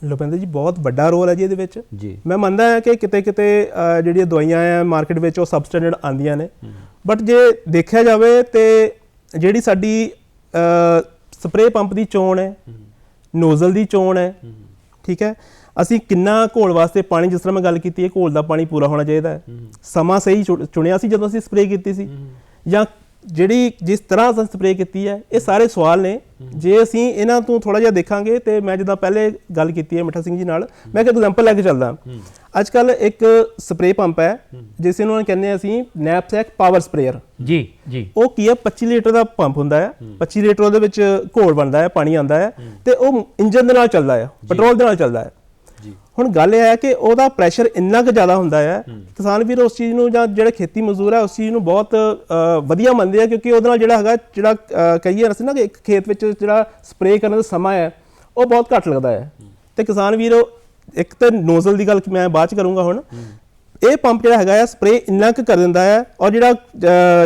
ਲੁਪਿੰਦਰ ਜੀ ਬਹੁਤ ਵੱਡਾ ਰੋਲ ਹੈ ਜੀ ਇਹਦੇ ਵਿੱਚ। ਮੈਂ ਮੰਨਦਾ ਹਾਂ ਕਿ ਕਿਤੇ ਕਿਤੇ ਜਿਹੜੀਆਂ ਦਵਾਈਆਂ ਆ ਮਾਰਕੀਟ ਵਿੱਚ ਉਹ ਸਬਸਟੈਂਡਰਡ ਆਉਂਦੀਆਂ ਨੇ। ਬਟ ਜੇ ਦੇਖਿਆ ਜਾਵੇ ਤੇ ਜਿਹੜੀ ਸਾਡੀ ਸਪਰੇਅ ਪੰਪ ਦੀ ਚੋਣ ਹੈ ਨੋਜ਼ਲ ਦੀ ਚੋਣ ਹੈ ਠੀਕ ਹੈ? ਅਸੀਂ ਕਿੰਨਾ ਘੋਲ ਵਾਸਤੇ ਪਾਣੀ ਜਿਸ ਤਰ੍ਹਾਂ ਮੈਂ ਗੱਲ ਕੀਤੀ ਹੈ ਘੋਲ ਦਾ ਪਾਣੀ ਪੂਰਾ ਹੋਣਾ ਚਾਹੀਦਾ ਹੈ। ਸਮਾਂ ਸਹੀ ਚੁਣਿਆ ਸੀ ਜਦੋਂ ਅਸੀਂ ਸਪਰੇਅ ਕੀਤੀ ਸੀ। ਜਾਂ ਜਿਹੜੀ ਜਿਸ ਤਰ੍ਹਾਂ ਅਸੀਂ ਸਪਰੇਅ ਕੀਤੀ ਹੈ ਇਹ ਸਾਰੇ ਸਵਾਲ ਨੇ। ਜੇ ਅਸੀਂ ਇਹਨਾਂ ਤੋਂ ਥੋੜਾ ਜਿਹਾ ਦੇਖਾਂਗੇ ਤੇ ਮੈਂ ਜਿੱਦਾਂ ਪਹਿਲੇ ਗੱਲ ਕੀਤੀ ਹੈ ਮਿੱਠਾ ਸਿੰਘ ਜੀ ਨਾਲ ਮੈਂ ਇੱਕ ਐਗਜ਼ਾਮਪਲ ਲੈ ਕੇ ਚੱਲਦਾ। ਅੱਜ ਕੱਲ ਇੱਕ ਸਪਰੇਅ ਪੰਪ ਹੈ ਜਿਸ ਨੂੰ ਕਹਿੰਦੇ ਹਾਂ ਅਸੀਂ ਨੈਪਸੈਕ ਪਾਵਰ ਸਪਰੇਅਰ ਜੀ ਜੀ। ਉਹ ਕੀ ਹੈ? 25 ਲੀਟਰ ਦਾ ਪੰਪ ਹੁੰਦਾ ਹੈ। 25 ਲੀਟਰ ਉਹਦੇ ਵਿੱਚ ਘੋਲ ਬਣਦਾ ਹੈ ਪਾਣੀ ਆਂਦਾ ਹੈ ਤੇ ਉਹ ਇੰਜਨ ਦੇ ਨਾਲ ਚੱਲਦਾ ਹੈ ਪੈਟਰੋਲ ਦੇ ਨਾਲ ਚੱਲਦਾ ਹੈ। ਹੁਣ ਗੱਲ ਇਹ ਹੈ ਕਿ ਉਹਦਾ ਪ੍ਰੈਸ਼ਰ ਇੰਨਾ ਕੁ ਜ਼ਿਆਦਾ ਹੁੰਦਾ ਹੈ ਕਿਸਾਨ ਵੀਰ ਉਸ ਚੀਜ਼ ਨੂੰ ਜਾਂ ਜਿਹੜੇ ਖੇਤੀ ਮਜ਼ਦੂਰ ਹੈ ਉਸ ਚੀਜ਼ ਨੂੰ ਬਹੁਤ ਵਧੀਆ ਮੰਨਦੇ ਆ ਕਿਉਂਕਿ ਉਹਦੇ ਨਾਲ ਜਿਹੜਾ ਹੈਗਾ ਜਿਹੜਾ ਕਹੀਏ ਅਸੀਂ ਨਾ ਕਿ ਇੱਕ ਖੇਤ ਵਿੱਚ ਜਿਹੜਾ ਸਪਰੇਅ ਕਰਨ ਦਾ ਸਮਾਂ ਹੈ ਉਹ ਬਹੁਤ ਘੱਟ ਲੱਗਦਾ ਹੈ। ਤੇ ਕਿਸਾਨ ਵੀਰ ਇੱਕ ਤਾਂ ਨੋਜ਼ਲ ਦੀ ਗੱਲ ਮੈਂ ਬਾਅਦ ਚ ਕਰੂੰਗਾ ਹੁਣ। ਇਹ ਪੰਪ ਜਿਹੜਾ ਹੈਗਾ ਹੈ ਸਪਰੇਅ ਇੰਨਾ ਕੁ ਕਰ ਦਿੰਦਾ ਹੈ ਔਰ ਜਿਹੜਾ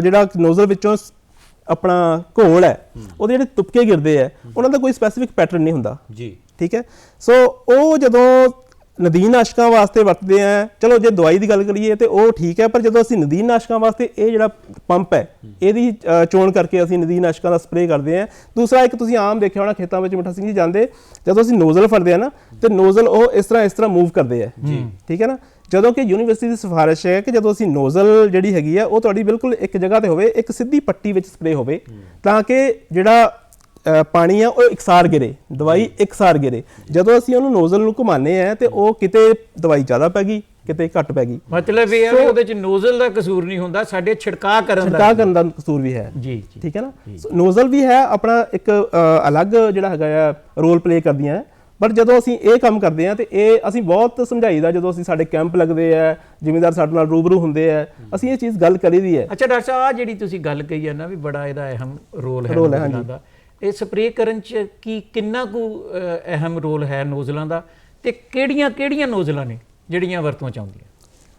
ਜਿਹੜਾ ਨੋਜ਼ਲ ਵਿੱਚੋਂ ਆਪਣਾ ਘੋਲ ਹੈ ਉਹਦੇ ਜਿਹੜੇ ਤੁਪਕੇ ਗਿਰਦੇ ਆ ਉਹਨਾਂ ਦਾ ਕੋਈ ਸਪੈਸੀਫਿਕ ਪੈਟਰਨ ਨਹੀਂ ਹੁੰਦਾ। ਜੀ। ਠੀਕ ਹੈ? ਸੋ ਉਹ ਜਦੋਂ ਨਦੀਨ ਨਾਸ਼ਕਾਂ ਵਾਸਤੇ ਵਰਤਦੇ ਆ। ਚਲੋ ਜੇ ਦਵਾਈ ਦੀ ਗੱਲ ਕਰੀਏ ਤੇ ਉਹ ਠੀਕ ਹੈ ਪਰ ਜਦੋਂ ਅਸੀਂ ਨਦੀਨ ਨਾਸ਼ਕਾਂ ਵਾਸਤੇ ਇਹ ਜਿਹੜਾ ਪੰਪ ਹੈ ਇਹਦੀ ਚੋਣ ਕਰਕੇ ਅਸੀਂ ਨਦੀਨ ਨਾਸ਼ਕਾਂ ਦਾ ਸਪਰੇਅ ਕਰਦੇ ਆ। ਦੂਸਰਾ ਇੱਕ ਤੁਸੀਂ ਆਮ ਦੇਖਿਆ ਹੋਣਾ ਖੇਤਾਂ ਵਿੱਚ ਮਿੱਠਾ ਸਿੰਘ ਜੀ ਜਾਂਦੇ ਜਦੋਂ ਅਸੀਂ ਨੋਜ਼ਲ ਫੜਦੇ ਆ ਨਾ ਤੇ ਨੋਜ਼ਲ ਉਹ ਇਸ ਤਰ੍ਹਾਂ ਇਸ ਤਰ੍ਹਾਂ ਮੂਵ ਕਰਦੇ ਆ। ਜੀ। ਠੀਕ ਹੈ ਨਾ? ਜਦੋਂ ਕਿ ਯੂਨੀਵਰਸਿਟੀ ਦੀ ਸਿਫਾਰਿਸ਼ ਹੈ ਕਿ ਜਦੋਂ ਅਸੀਂ ਨੋਜ਼ਲ ਜਿਹੜੀ ਹੈਗੀ ਆ ਉਹ ਤੁਹਾਡੀ ਬਿਲਕੁਲ ਇੱਕ ਜਗ੍ਹਾ ਤੇ ਹੋਵੇ ਇੱਕ ਸਿੱਧੀ ਪੱਟੀ ਵਿੱਚ ਸਪਰੇਅ ਹੋਵੇ ਤਾਂ ਕਿ ਜਿਹੜਾ ਪਾਣੀ ਆ ਉਹ ਇਕਸਾਰ ਗਿਰੇ ਦਵਾਈ ਇਕਸਾਰ ਗਿਰੇ। ਜਦੋਂ ਅਸੀਂ ਉਹਨੂੰ ਨੋਜ਼ਲ ਨੂੰ ਘੁਮਾਉਂਦੇ ਆ ਤੇ ਉਹ ਕਿਤੇ ਦਵਾਈ ਜ਼ਿਆਦਾ ਪੈ ਗਈ ਕਿਤੇ ਘੱਟ ਪੈ ਗਈ। ਮਤਲਬ ਇਹ ਹੈ ਵੀ ਉਹਦੇ ਚ ਨੋਜ਼ਲ ਦਾ ਕਸੂਰ ਨਹੀਂ ਹੁੰਦਾ ਸਾਡੇ ਛਿੜਕਾਅ ਕਰਨ ਦਾ। ਛਿੜਕਾਅ ਕਰਨ ਦਾ ਕਸੂਰ ਵੀ ਹੈ। ਜੀ ਠੀਕ ਹੈ ਨਾ? ਨੋਜ਼ਲ ਵੀ ਹੈ ਆਪਣਾ ਇੱਕ ਅਲੱਗ ਜਿਹੜਾ ਹੈਗਾ ਆ ਰੋਲ ਪਲੇ ਕਰਦੀਆਂ ਹੈ ਬਟ ਜਦੋਂ ਅਸੀਂ ਇਹ ਕੰਮ ਕਰਦੇ ਆ ਤੇ ਇਹ ਅਸੀਂ ਬਹੁਤ ਸਮਝਾਈਦਾ ਜਦੋਂ ਅਸੀਂ ਸਾਡੇ ਕੈਂਪ ਲੱਗਦੇ ਆ ਜ਼ਿਮੀਂਦਾਰ ਸਾਡੇ ਨਾਲ ਰੂਬਰੂ ਹੁੰਦੇ ਆ ਅਸੀਂ ਇਹ ਚੀਜ਼ ਗੱਲ ਕਰੀਦੀ ਹੈ। ਅੱਛਾ ਡਾਕਟਰ ਸਾਹਿਬ ਆ ਜਿਹੜੀ ਤੁਸੀਂ ਗੱਲ ਕਹੀ ਹੈ ਨਾ ਵੀ ਬੜਾ ਇਹਦਾ ਅਹਿਮ ਰੋਲ ਹੈ ਰੋਲ ਹੈ, ਦਾ। ਇਹ ਸਪਰੇਅ ਕਰਨ ਚ ਕੀ ਕਿੰਨਾ ਕੁ ਅਹ, ਅਹਿਮ ਰੋਲ ਹੈ ਨੋਜ਼ਲਾਂ ਦਾ ਤੇ ਕਿਹੜੀਆਂ ਕਿਹੜੀਆਂ ਨੋਜ਼ਲਾਂ ਨੇ ਜਿਹੜੀਆਂ ਵਰਤੋਂ ਚ ਆਉਂਦੀਆਂ?